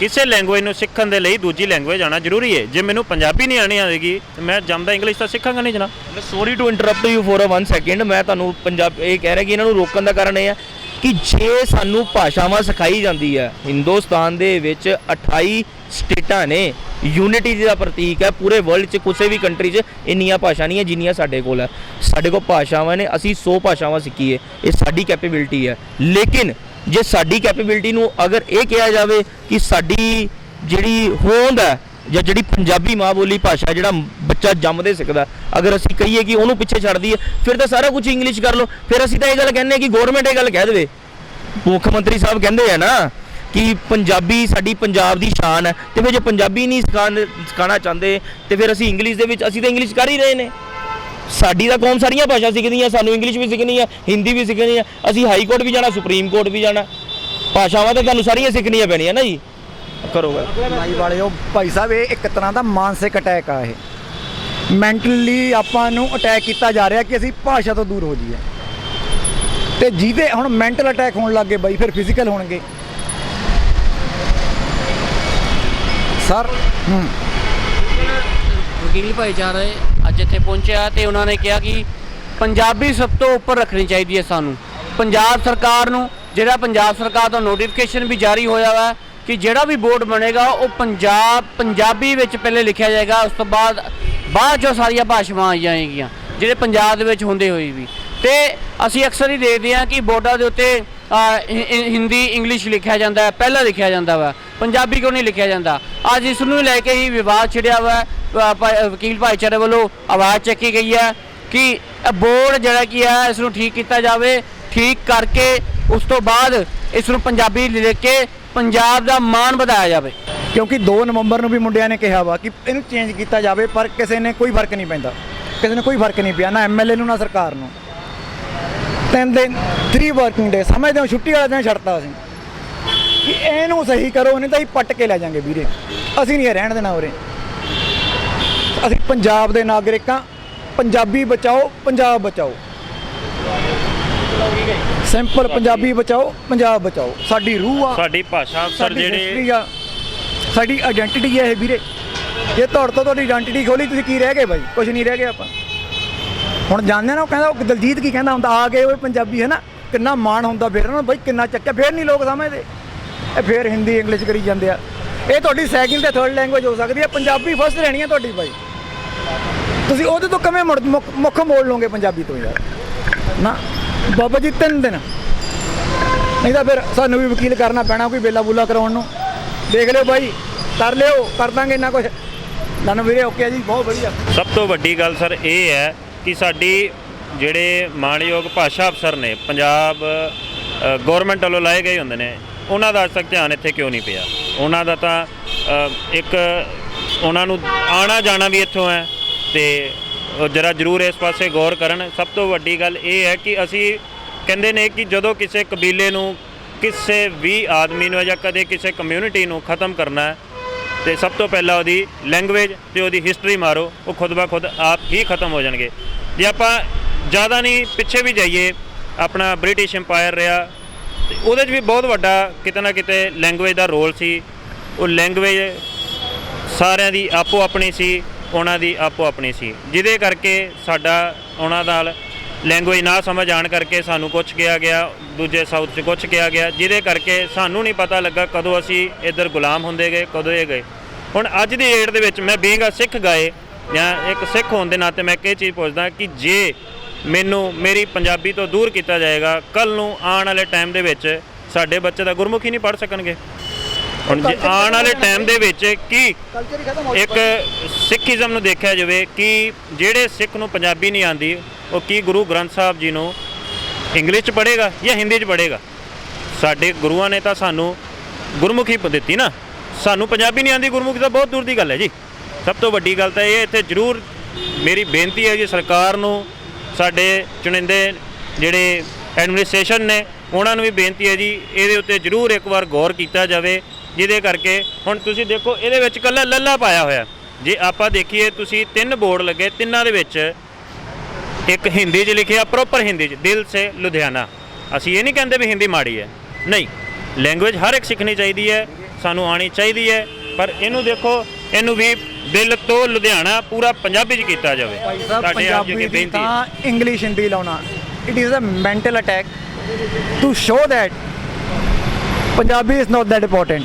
ਕਿਸੇ ਲੈਂਗੁਏਜ ਨੂੰ ਸਿੱਖਣ ਦੇ ਲਈ ਦੂਜੀ ਲੈਂਗੁਏਜ ਆਣਾ ਜ਼ਰੂਰੀ ਹੈ। ਜੇ ਮੈਨੂੰ ਪੰਜਾਬੀ ਨਹੀਂ ਆਣੀ ਆਵੇਗੀ, ਤੇ ਮੈਂ ਜੰਮਦਾ ਇੰਗਲਿਸ਼ ਤਾਂ ਸਿੱਖਾਂਗਾ ਨਹੀਂ ਜਨਾਬ। Sorry to interrupt you for a 1 second ਮੈਂ ਤੁਹਾਨੂੰ ਪੰਜਾਬ ਇਹ ਕਹਿ ਰਿਹਾ ਕਿ ਇਹਨਾਂ ਨੂੰ ਰੋਕਣ ਦਾ ਕਾਰਨ ਇਹ ਹੈ ਕਿ ਜੇ ਸਾਨੂੰ ਭਾਸ਼ਾਵਾਂ ਸਿਖਾਈ ਜਾਂਦੀ ਹੈ, ਹਿੰਦੁਸਤਾਨ ਦੇ ਵਿੱਚ 28 ਸਟੇਟਾਂ ਨੇ ਯੂਨਿਟੀ ਦਾ ਪ੍ਰਤੀਕ ਹੈ, ਪੂਰੇ ਵਰਲਡ 'ਚ ਕਿਸੇ ਵੀ ਕੰਟਰੀ 'ਚ ਇੰਨੀਆਂ ਭਾਸ਼ਾ ਨਹੀਂ ਹੈ ਜਿੰਨੀਆਂ ਸਾਡੇ ਕੋਲ ਹੈ। ਸਾਡੇ ਕੋਲ ਭਾਸ਼ਾਵਾਂ ਨੇ, ਅਸੀਂ 100 ਭਾਸ਼ਾਵਾਂ ਸਿੱਖੀਏ ਇਹ ਸਾਡੀ ਕੈਪੇਬਿਲਿਟੀ ਹੈ। ਲੇਕਿਨ ਜੇ ਸਾਡੀ ਕੈਪੇਬਿਲਿਟੀ ਨੂੰ ਅਗਰ ਇਹ ਕਿਹਾ ਜਾਵੇ ਕਿ ਸਾਡੀ ਜਿਹੜੀ ਹੋਂਦ ਹੈ ਜਾਂ ਜਿਹੜੀ ਪੰਜਾਬੀ ਮਾਂ ਬੋਲੀ ਭਾਸ਼ਾ ਜਿਹੜਾ ਬੱਚਾ ਜੰਮਦੇ ਸਿੱਖਦਾ, ਅਗਰ ਅਸੀਂ ਕਹੀਏ ਕਿ ਉਹਨੂੰ ਪਿੱਛੇ ਛੱਡ ਦਈਏ, ਫਿਰ ਤਾਂ ਸਾਰਾ ਕੁਝ ਇੰਗਲਿਸ਼ ਕਰ ਲਓ। ਫਿਰ ਅਸੀਂ ਤਾਂ ਇਹ ਗੱਲ ਕਹਿੰਦੇ ਹਾਂ ਕਿ ਗਵਰਨਮੈਂਟ ਇਹ ਗੱਲ ਕਹਿ ਦੇਵੇ। ਮੁੱਖ ਮੰਤਰੀ ਸਾਹਿਬ ਕਹਿੰਦੇ ਆ ਨਾ ਕਿ ਪੰਜਾਬੀ ਸਾਡੀ ਪੰਜਾਬ ਦੀ ਸ਼ਾਨ ਹੈ। ਤੇ ਫਿਰ ਜੇ ਪੰਜਾਬੀ ਨਹੀਂ ਸਿਖਾਉਣ ਸਿਖਾਉਣਾ ਚਾਹੁੰਦੇ, ਤੇ ਫਿਰ ਅਸੀਂ ਇੰਗਲਿਸ਼ ਦੇ ਵਿੱਚ ਅਸੀਂ ਤਾਂ ਇੰਗਲਿਸ਼ ਕਰ ਹੀ ਰਹੇ ਨੇ। ਸਾਡੀ ਤਾਂ ਕੌਮ ਸਾਰੀਆਂ ਭਾਸ਼ਾ ਸਿੱਖਦੀਆਂ ਸਾਨੂੰ ਇੰਗਲਿਸ਼ ਵੀ ਸਿੱਖਣੀ ਹੈ ਹਿੰਦੀ ਵੀ ਸਿੱਖਣੀ ਹੈ ਅਸੀਂ ਹਾਈ ਕੋਰਟ ਵੀ ਜਾਣਾ ਸੁਪਰੀਮ ਕੋਰਟ ਵੀ ਜਾਣਾ। ਭਾਸ਼ਾਵਾਂ ਤਾਂ ਤੁਹਾਨੂੰ ਸਾਰੀਆਂ ਸਿੱਖਣੀਆਂ ਪੈਣੀਆਂ ਨਾ ਜੀ। ਕਰੋ ਗੱਲ। ਭਾਈ ਵਾਲਿਓ ਭਾਈ ਸਾਹਿਬ ਇਹ ਇੱਕ ਤਰ੍ਹਾਂ ਦਾ ਮਾਨਸਿਕ ਅਟੈਕ ਆ ਇਹ। ਮੈਂਟਲੀ ਆਪਾਂ ਨੂੰ ਅਟੈਕ ਕੀਤਾ ਜਾ ਰਿਹਾ ਕਿ ਅਸੀਂ ਭਾਸ਼ਾ ਤੋਂ ਦੂਰ ਹੋ ਜਾਈਏ। ਤੇ ਜਿਹਦੇ ਹੁਣ ਮੈਂਟਲ ਅਟੈਕ ਹੋਣ ਲੱਗੇ ਬਾਈ ਫਿਰ ਫਿਜ਼ੀਕਲ ਹੋਣਗੇ। ਸਰ ਹੂੰ। ਵਕੀਲ ਭਾਈਚਾਰਾ ਅੱਜ ਇੱਥੇ ਪਹੁੰਚਿਆ ਤੇ ਉਹਨਾਂ ਨੇ ਕਿਹਾ ਕਿ ਪੰਜਾਬੀ ਸਭ ਤੋਂ ਉੱਪਰ ਰੱਖਣੀ ਚਾਹੀਦੀ ਹੈ ਸਾਨੂੰ। ਪੰਜਾਬ ਸਰਕਾਰ ਨੂੰ, ਜਿਹੜਾ ਪੰਜਾਬ ਸਰਕਾਰ ਦਾ ਨੋਟੀਫਿਕੇਸ਼ਨ ਵੀ ਜਾਰੀ ਹੋਇਆ ਵਾ ਕਿ ਜਿਹੜਾ ਵੀ ਬੋਰਡ ਬਣੇਗਾ, ਉਹ ਪੰਜਾਬ, ਪੰਜਾਬੀ ਵਿੱਚ ਪਹਿਲੇ ਲਿਖਿਆ ਜਾਏਗਾ, ਉਸ ਤੋਂ ਬਾਅਦ ਬਾਅਦ ਜੋ ਸਾਰੀਆਂ ਭਾਸ਼ਾਵਾਂ ਆ ਜਾਏਗੀਆਂ, ਜਿਹੜੇ ਪੰਜਾਬ ਦੇ ਵਿੱਚ ਹੁੰਦੇ ਹੋਏ ਵੀ। ਤੇ ਅਸੀਂ ਅਕਸਰ ਹੀ ਦੇਖਦੇ ਹਾਂ ਕਿ ਬੋਰਡਾਂ ਦੇ ਉੱਤੇ ਹਿੰਦੀ, ਇੰਗਲਿਸ਼ ਲਿਖਿਆ ਜਾਂਦਾ ਹੈ, ਪਹਿਲਾਂ ਲਿਖਿਆ ਜਾਂਦਾ ਵਾ। ਪੰਜਾਬੀ ਕਿਉਂ ਨਹੀਂ ਲਿਖਿਆ ਜਾਂਦਾ? ਅੱਜ ਇਸ ਨੂੰ ਲੈ ਕੇ ਹੀ ਵਿਵਾਦ ਛਿੜਿਆ ਵਾ ਹੈ। ਵਕੀਲ ਭਾਈਚਾਰੇ ਵੱਲੋਂ ਆਵਾਜ਼ ਚੱਕੀ ਗਈ ਹੈ ਕਿ ਬੋਰਡ ਜਿਹੜਾ ਕੀ ਹੈ, ਇਸ ਨੂੰ ਠੀਕ ਕੀਤਾ ਜਾਵੇ। ਠੀਕ ਕਰਕੇ ਉਸ ਤੋਂ ਬਾਅਦ ਇਸ ਨੂੰ ਪੰਜਾਬੀ ਲਿਖ ਕੇ ਪੰਜਾਬ ਦਾ ਮਾਣ ਵਧਾਇਆ ਜਾਵੇ। ਕਿਉਂਕਿ 2 ਨਵੰਬਰ ਨੂੰ ਵੀ ਮੁੰਡਿਆਂ ਨੇ ਕਿਹਾ ਵਾ ਕਿ ਇਹਨੂੰ ਚੇਂਜ ਕੀਤਾ ਜਾਵੇ, ਪਰ ਕਿਸੇ ਨੇ ਕੋਈ ਫ਼ਰਕ ਨਹੀਂ ਪੈਂਦਾ। ਕਿਸੇ ਨੇ ਕੋਈ ਫ਼ਰਕ ਨਹੀਂ ਪਿਆ, ਨਾ ਐਮਐਲਏ ਨੂੰ, ਨਾ ਸਰਕਾਰ ਨੂੰ। ਤਿੰਨ ਦਿਨ 3 ਵਰਕਿੰਗ ਡੇ ਸਮਝਦੇ ਹੋ, ਛੁੱਟੀ ਵਾਲੇ ਦਿਨ ਛੱਡਤਾ ਅਸੀਂ ਕਿ ਇਹਨੂੰ ਸਹੀ ਕਰੋ ਨਹੀਂ ਤਾਂ ਹੀ ਪੱਟ ਕੇ ਲੈ ਜਾਾਂਗੇ ਵੀਰੇ। ਅਸੀਂ ਨਹੀਂ ਰਹਿਣ ਦੇਣਾ ਉਰੇ। ਅਸੀਂ ਪੰਜਾਬ ਦੇ ਨਾਗਰਿਕਾਂ ਪੰਜਾਬੀ ਬਚਾਓ ਪੰਜਾਬ ਬਚਾਓ। ਸਿੰਪਲ ਪੰਜਾਬੀ ਬਚਾਓ ਪੰਜਾਬ ਬਚਾਓ। ਸਾਡੀ ਰੂਹ ਆ ਸਾਡੀ ਭਾਸ਼ਾ ਅਫਸਰ ਸਾਡੀ ਜਿਹੜੇ history ਆ ਸਾਡੀ ਆਇਡੈਂਟੀਟੀ ਹੈ ਇਹ ਵੀਰੇ। ਜੇ ਤੁਹਾਡੇ ਤੋਂ ਤੁਹਾਡੀ ਆਇਡੈਂਟੀਟੀ ਖੋਲੀ ਤੁਸੀਂ ਕੀ ਰਹਿ ਗਏ ਬਾਈ? ਕੁਝ ਨਹੀਂ ਰਹਿ ਗਏ ਆਪਾਂ। ਹੁਣ ਜਾਣਦੇ ਨਾ ਉਹ ਕਹਿੰਦਾ ਉਹ ਦਲਜੀਤ ਕੀ ਕਹਿੰਦਾ ਹੁੰਦਾ? ਆ ਗਏ ਉਹ ਪੰਜਾਬੀ ਹੈ ਨਾ ਕਿੰਨਾ ਮਾਣ ਹੁੰਦਾ ਫਿਰ ਨਾ ਬਾਈ ਕਿੰਨਾ ਚੱਕਿਆ। ਫਿਰ ਨਹੀਂ ਲੋਕ ਸਮਝਦੇ। ਇਹ ਫਿਰ ਹਿੰਦੀ, ਇੰਗਲਿਸ਼ ਕਰੀ ਜਾਂਦੇ ਆ। ਇਹ ਤੁਹਾਡੀ ਸੈਕਿੰਡ ਤੇ ਥਰਡ ਲੈਂਗੁਏਜ ਹੋ ਸਕਦੀ ਹੈ ਪੰਜਾਬੀ ਫਸਟ ਰਹਿਣੀ ਹੈ ਤੁਹਾਡੀ ਬਾਈ ਤੁਸੀਂ ਉਹਦੇ ਤੋਂ ਕਿਵੇਂ ਮੁੜ ਮੁੱਖ- ਮੁੱਖ ਮੋੜ ਲਓਗੇ ਪੰਜਾਬੀ ਤੋਂ ਯਾਰ? ਨਾ, ਬਾਬਾ ਜੀ ਤਿੰਨ ਦਿਨ। ਨਹੀਂ ਤਾਂ ਫਿਰ ਸਾਨੂੰ ਵੀ ਵਕੀਲ ਕਰਨਾ ਪੈਣਾ ਕੋਈ ਬੇਲਾ ਬੂਲਾ ਕਰਾਉਣ ਨੂੰ। ਦੇਖ ਲਿਓ ਬਾਈ ਕਰ ਲਿਓ, ਕਰ ਦਾਂਗੇ ਇੰਨਾ ਕੁਝ ਤੁਹਾਨੂੰ ਵੀਰੇ ਓਕੇ ਜੀ, ਬਹੁਤ ਵਧੀਆ। ਸਭ ਤੋਂ ਵੱਡੀ ਗੱਲ ਸਰ ਇਹ ਹੈ ਕਿ ਸਾਡੀ ਜਿਹੜੇ ਮਾਣਯੋਗ ਭਾਸ਼ਾ ਅਫਸਰ ਨੇ, ਪੰਜਾਬ ਗਵਰਨਮੈਂਟ ਵੱਲੋਂ ਲਾਏ ਗਏ ਹੁੰਦੇ ਨੇ। ਉਹਨਾਂ ਦਾ ਅੱਜ ਤੱਕ ਧਿਆਨ ਇੱਥੇ ਕਿਉਂ ਨਹੀਂ ਪਿਆ? ਉਹਨਾਂ ਦਾ ਤਾਂ ਇੱਕ ਉਹਨਾਂ ਨੂੰ ਆਣਾ ਜਾਣਾ ਵੀ ਇੱਥੋਂ ਹੈ ਤੇ ਉਹ ਜਰਾ ਜ਼ਰੂਰ ਇਸ ਪਾਸੇ ਗੌਰ ਕਰਨ। ਸਭ ਤੋਂ ਵੱਡੀ ਗੱਲ ਇਹ ਹੈ ਕਿ ਅਸੀਂ ਕਹਿੰਦੇ ਨੇ ਕਿ ਜਦੋਂ ਕਿਸੇ ਕਬੀਲੇ ਨੂੰ ਕਿਸੇ ਵੀ ਆਦਮੀ ਨੂੰ ਜਾਂ ਕਦੇ ਕਿਸੇ ਕਮਿਊਨਿਟੀ ਨੂੰ ਖਤਮ ਕਰਨਾ ਹੈ, ਤੇ ਸਭ ਤੋਂ ਪਹਿਲਾਂ ਉਹਦੀ ਲੈਂਗੁਏਜ ਤੇ ਉਹਦੀ ਹਿਸਟਰੀ ਮਾਰੋ, ਉਹ ਖੁਦ ਬਾ ਖੁਦ ਆਪ ਹੀ ਖਤਮ ਹੋ ਜਾਣਗੇ। ਜੇ ਆਪਾਂ ਜ਼ਿਆਦਾ ਨਹੀਂ ਪਿੱਛੇ ਵੀ ਜਾਈਏ, ਆਪਣਾ ਬ੍ਰਿਟਿਸ਼ ਇੰਪਾਇਰ ਰਿਹਾ ਤੇ ਉਹਦੇ 'ਚ ਵੀ ਬਹੁਤ ਵੱਡਾ ਕਿਤੇ ਨਾ ਕਿਤੇ ਲੈਂਗੁਏਜ ਦਾ ਰੋਲ ਸੀ। ਉਹ ਲੈਂਗੁਏਜ ਸਾਰਿਆਂ ਦੀ ਆਪੋ ਆਪਣੀ ਸੀ, ਉਹਨਾਂ ਦੀ ਆਪੋ ਆਪਣੀ ਸੀ। ਜਿਹਦੇ ਕਰਕੇ ਸਾਡਾ, ਉਹਨਾਂ ਨਾਲ ਲੈਂਗੁਏਜ ਨਾ ਸਮਝ ਆਣ ਕਰਕੇ ਸਾਨੂੰ ਕੁਝ ਕਿਹਾ ਗਿਆ, ਦੂਜੇ ਸਾਊਥ 'ਚ ਕੁਝ ਕਿਹਾ ਗਿਆ। ਜਿਹਦੇ ਕਰਕੇ ਸਾਨੂੰ ਨਹੀਂ ਪਤਾ ਲੱਗਾ ਕਦੋਂ ਅਸੀਂ ਇੱਧਰ ਗੁਲਾਮ ਹੁੰਦੇ ਗਏ, ਕਦੋਂ ਇਹ ਗਏ। ਹੁਣ ਅੱਜ ਦੀ ਡੇਟ ਦੇ ਵਿੱਚ ਮੈਂ ਬੀਇੰਗ ਅ ਸਿੱਖ ਗਏ ਜਾਂ ਇੱਕ ਸਿੱਖ ਹੋਣ ਦੇ ਨਾਤੇ ਮੈਂ ਇਹ ਚੀਜ਼ ਪੁੱਛਦਾ ਕਿ ਜੇ ਮੈਨੂੰ ਮੇਰੀ ਪੰਜਾਬੀ ਤੋਂ ਦੂਰ ਕੀਤਾ ਜਾਏਗਾ। ਕੱਲ ਨੂੰ ਆਉਣ ਵਾਲੇ ਟਾਈਮ ਦੇ ਵਿੱਚ ਸਾਡੇ ਬੱਚੇ ਦਾ ਗੁਰਮੁਖੀ ਨਹੀਂ ਪੜ੍ਹ ਸਕਣਗੇ। ਹੁਣ ਜੇ ਆਉਣ ਵਾਲੇ ਟਾਈਮ ਦੇ ਵਿੱਚ ਕੀ ਇੱਕ ਸਿੱਖੀਜ਼ਮ ਨੂੰ ਦੇਖਿਆ ਜਾਵੇ ਕਿ ਜਿਹੜੇ ਸਿੱਖ ਨੂੰ ਪੰਜਾਬੀ ਨਹੀਂ ਆਂਦੀ ਉਹ ਕੀ ਗੁਰੂ ਗ੍ਰੰਥ ਸਾਹਿਬ ਜੀ ਨੂੰ ਇੰਗਲਿਸ਼ ਚ ਪੜ੍ਹੇਗਾ ਜਾਂ ਹਿੰਦੀ ਚ ਪੜ੍ਹੇਗਾ? ਸਾਡੇ ਗੁਰੂਆਂ ਨੇ ਤਾਂ ਸਾਨੂੰ ਗੁਰਮੁਖੀ ਦਿੱਤੀ ਨਾ। ਸਾਨੂੰ ਪੰਜਾਬੀ ਨਹੀਂ ਆਂਦੀ ਗੁਰਮੁਖੀ ਤਾਂ ਬਹੁਤ ਦੂਰ ਦੀ ਗੱਲ ਹੈ ਜੀ। ਸਭ ਤੋਂ ਵੱਡੀ ਗੱਲ ਤਾਂ ਇਹ ਇੱਥੇ ਜ਼ਰੂਰ ਮੇਰੀ ਬੇਨਤੀ ਹੈ ਜੀ ਸਰਕਾਰ ਨੂੰ ਸਾਡੇ ਚੁਣਿੰਦੇ ਜਿਹੜੇ ਐਡਮਿਨਿਸਟ੍ਰੇਸ਼ਨ ਨੇ, ਉਹਨਾਂ ਨੂੰ ਵੀ ਬੇਨਤੀ ਹੈ ਜੀ, ਇਹਦੇ ਉੱਤੇ ਜ਼ਰੂਰ ਇੱਕ ਵਾਰ ਗੌਰ ਕੀਤਾ ਜਾਵੇ, ਜਿਹਦੇ ਕਰਕੇ ਹੁਣ ਤੁਸੀਂ ਦੇਖੋ, ਇਹਦੇ ਵਿੱਚ ਕੱਲਾ ਲੱਲਾ ਪਾਇਆ ਹੋਇਆ। ਜੇ ਆਪਾਂ ਦੇਖੀਏ, ਤੁਸੀਂ ਤਿੰਨ ਬੋਰਡ ਲੱਗੇ, ਤਿੰਨਾਂ ਦੇ ਵਿੱਚ ਇੱਕ ਹਿੰਦੀ 'ਚ ਲਿਖਿਆ ਪ੍ਰੋਪਰ ਹਿੰਦੀ 'ਚ, ਦਿਲ ਸੇ ਲੁਧਿਆਣਾ। ਅਸੀਂ ਇਹ ਨਹੀਂ ਕਹਿੰਦੇ ਵੀ ਹਿੰਦੀ ਮਾੜੀ ਹੈ। ਨਹੀਂ ਲੈਂਗੁਏਜ ਹਰ ਇੱਕ ਸਿੱਖਣੀ ਚਾਹੀਦੀ ਹੈ, ਸਾਨੂੰ ਆਣੀ ਚਾਹੀਦੀ ਹੈ, ਪਰ ਇਹਨੂੰ ਦੇਖੋ, ਇਹਨੂੰ ਵੀ ਦਿਲ ਤੋਂ ਲੁਧਿਆਣਾ ਪੂਰਾ ਪੰਜਾਬੀ 'ਚ ਕੀਤਾ ਜਾਵੇ। ਤੁਹਾਡੇ ਆਪ ਜੀ ਪੰਜਾਬੀ ਬੇਨਤੀ ਹੈ। ਤਾਂ ਇੰਗਲਿਸ਼ ਹਿੰਦੀ ਲਾਉਣਾ it is a mental attack to show that Punjabi is not that important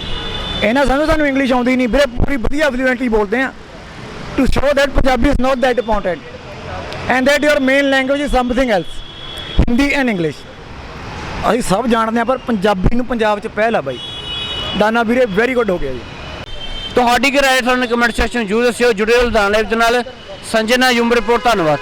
ਇਹਨਾਂ ਸਾਨੂੰ ਸਾਨੂੰ ਇੰਗਲਿਸ਼ ਆਉਂਦੀ ਨਹੀਂ ਵੀਰੇ ਪੂਰੀ ਵਧੀਆ ਫਲੂਐਂਟਲੀ ਬੋਲਦੇ ਆ। To show that Punjabi is not that important and that your main language is something else Hindi and English ਅਸੀਂ ਸਭ ਜਾਣਦੇ ਆ ਪਰ ਪੰਜਾਬੀ ਨੂੰ ਪੰਜਾਬ 'ਚ ਪਹਿਲ ਆ ਬਾਈ। ਦਾਨਾ ਵੀਰੇ ਵੈਰੀ ਗੁੱਡ ਹੋ ਗਿਆ ਜੀ। ਤੁਹਾਡੀ ਕੀ ਰਾਏ ਤੁਹਾਨੂੰ ਕਮੈਂਟ ਸੈਕਸ਼ਨ ਜ਼ਰੂਰ ਦੱਸਿਓ। ਜੁੜੇ ਰਹੋ ਲੁਧਿਆਣਾ ਲਾਈਵ ਦੇ ਨਾਲ। ਸੰਜੇ ਨਾਲ ਯੂਮ ਰਿਪੋਰਟ ਧੰਨਵਾਦ।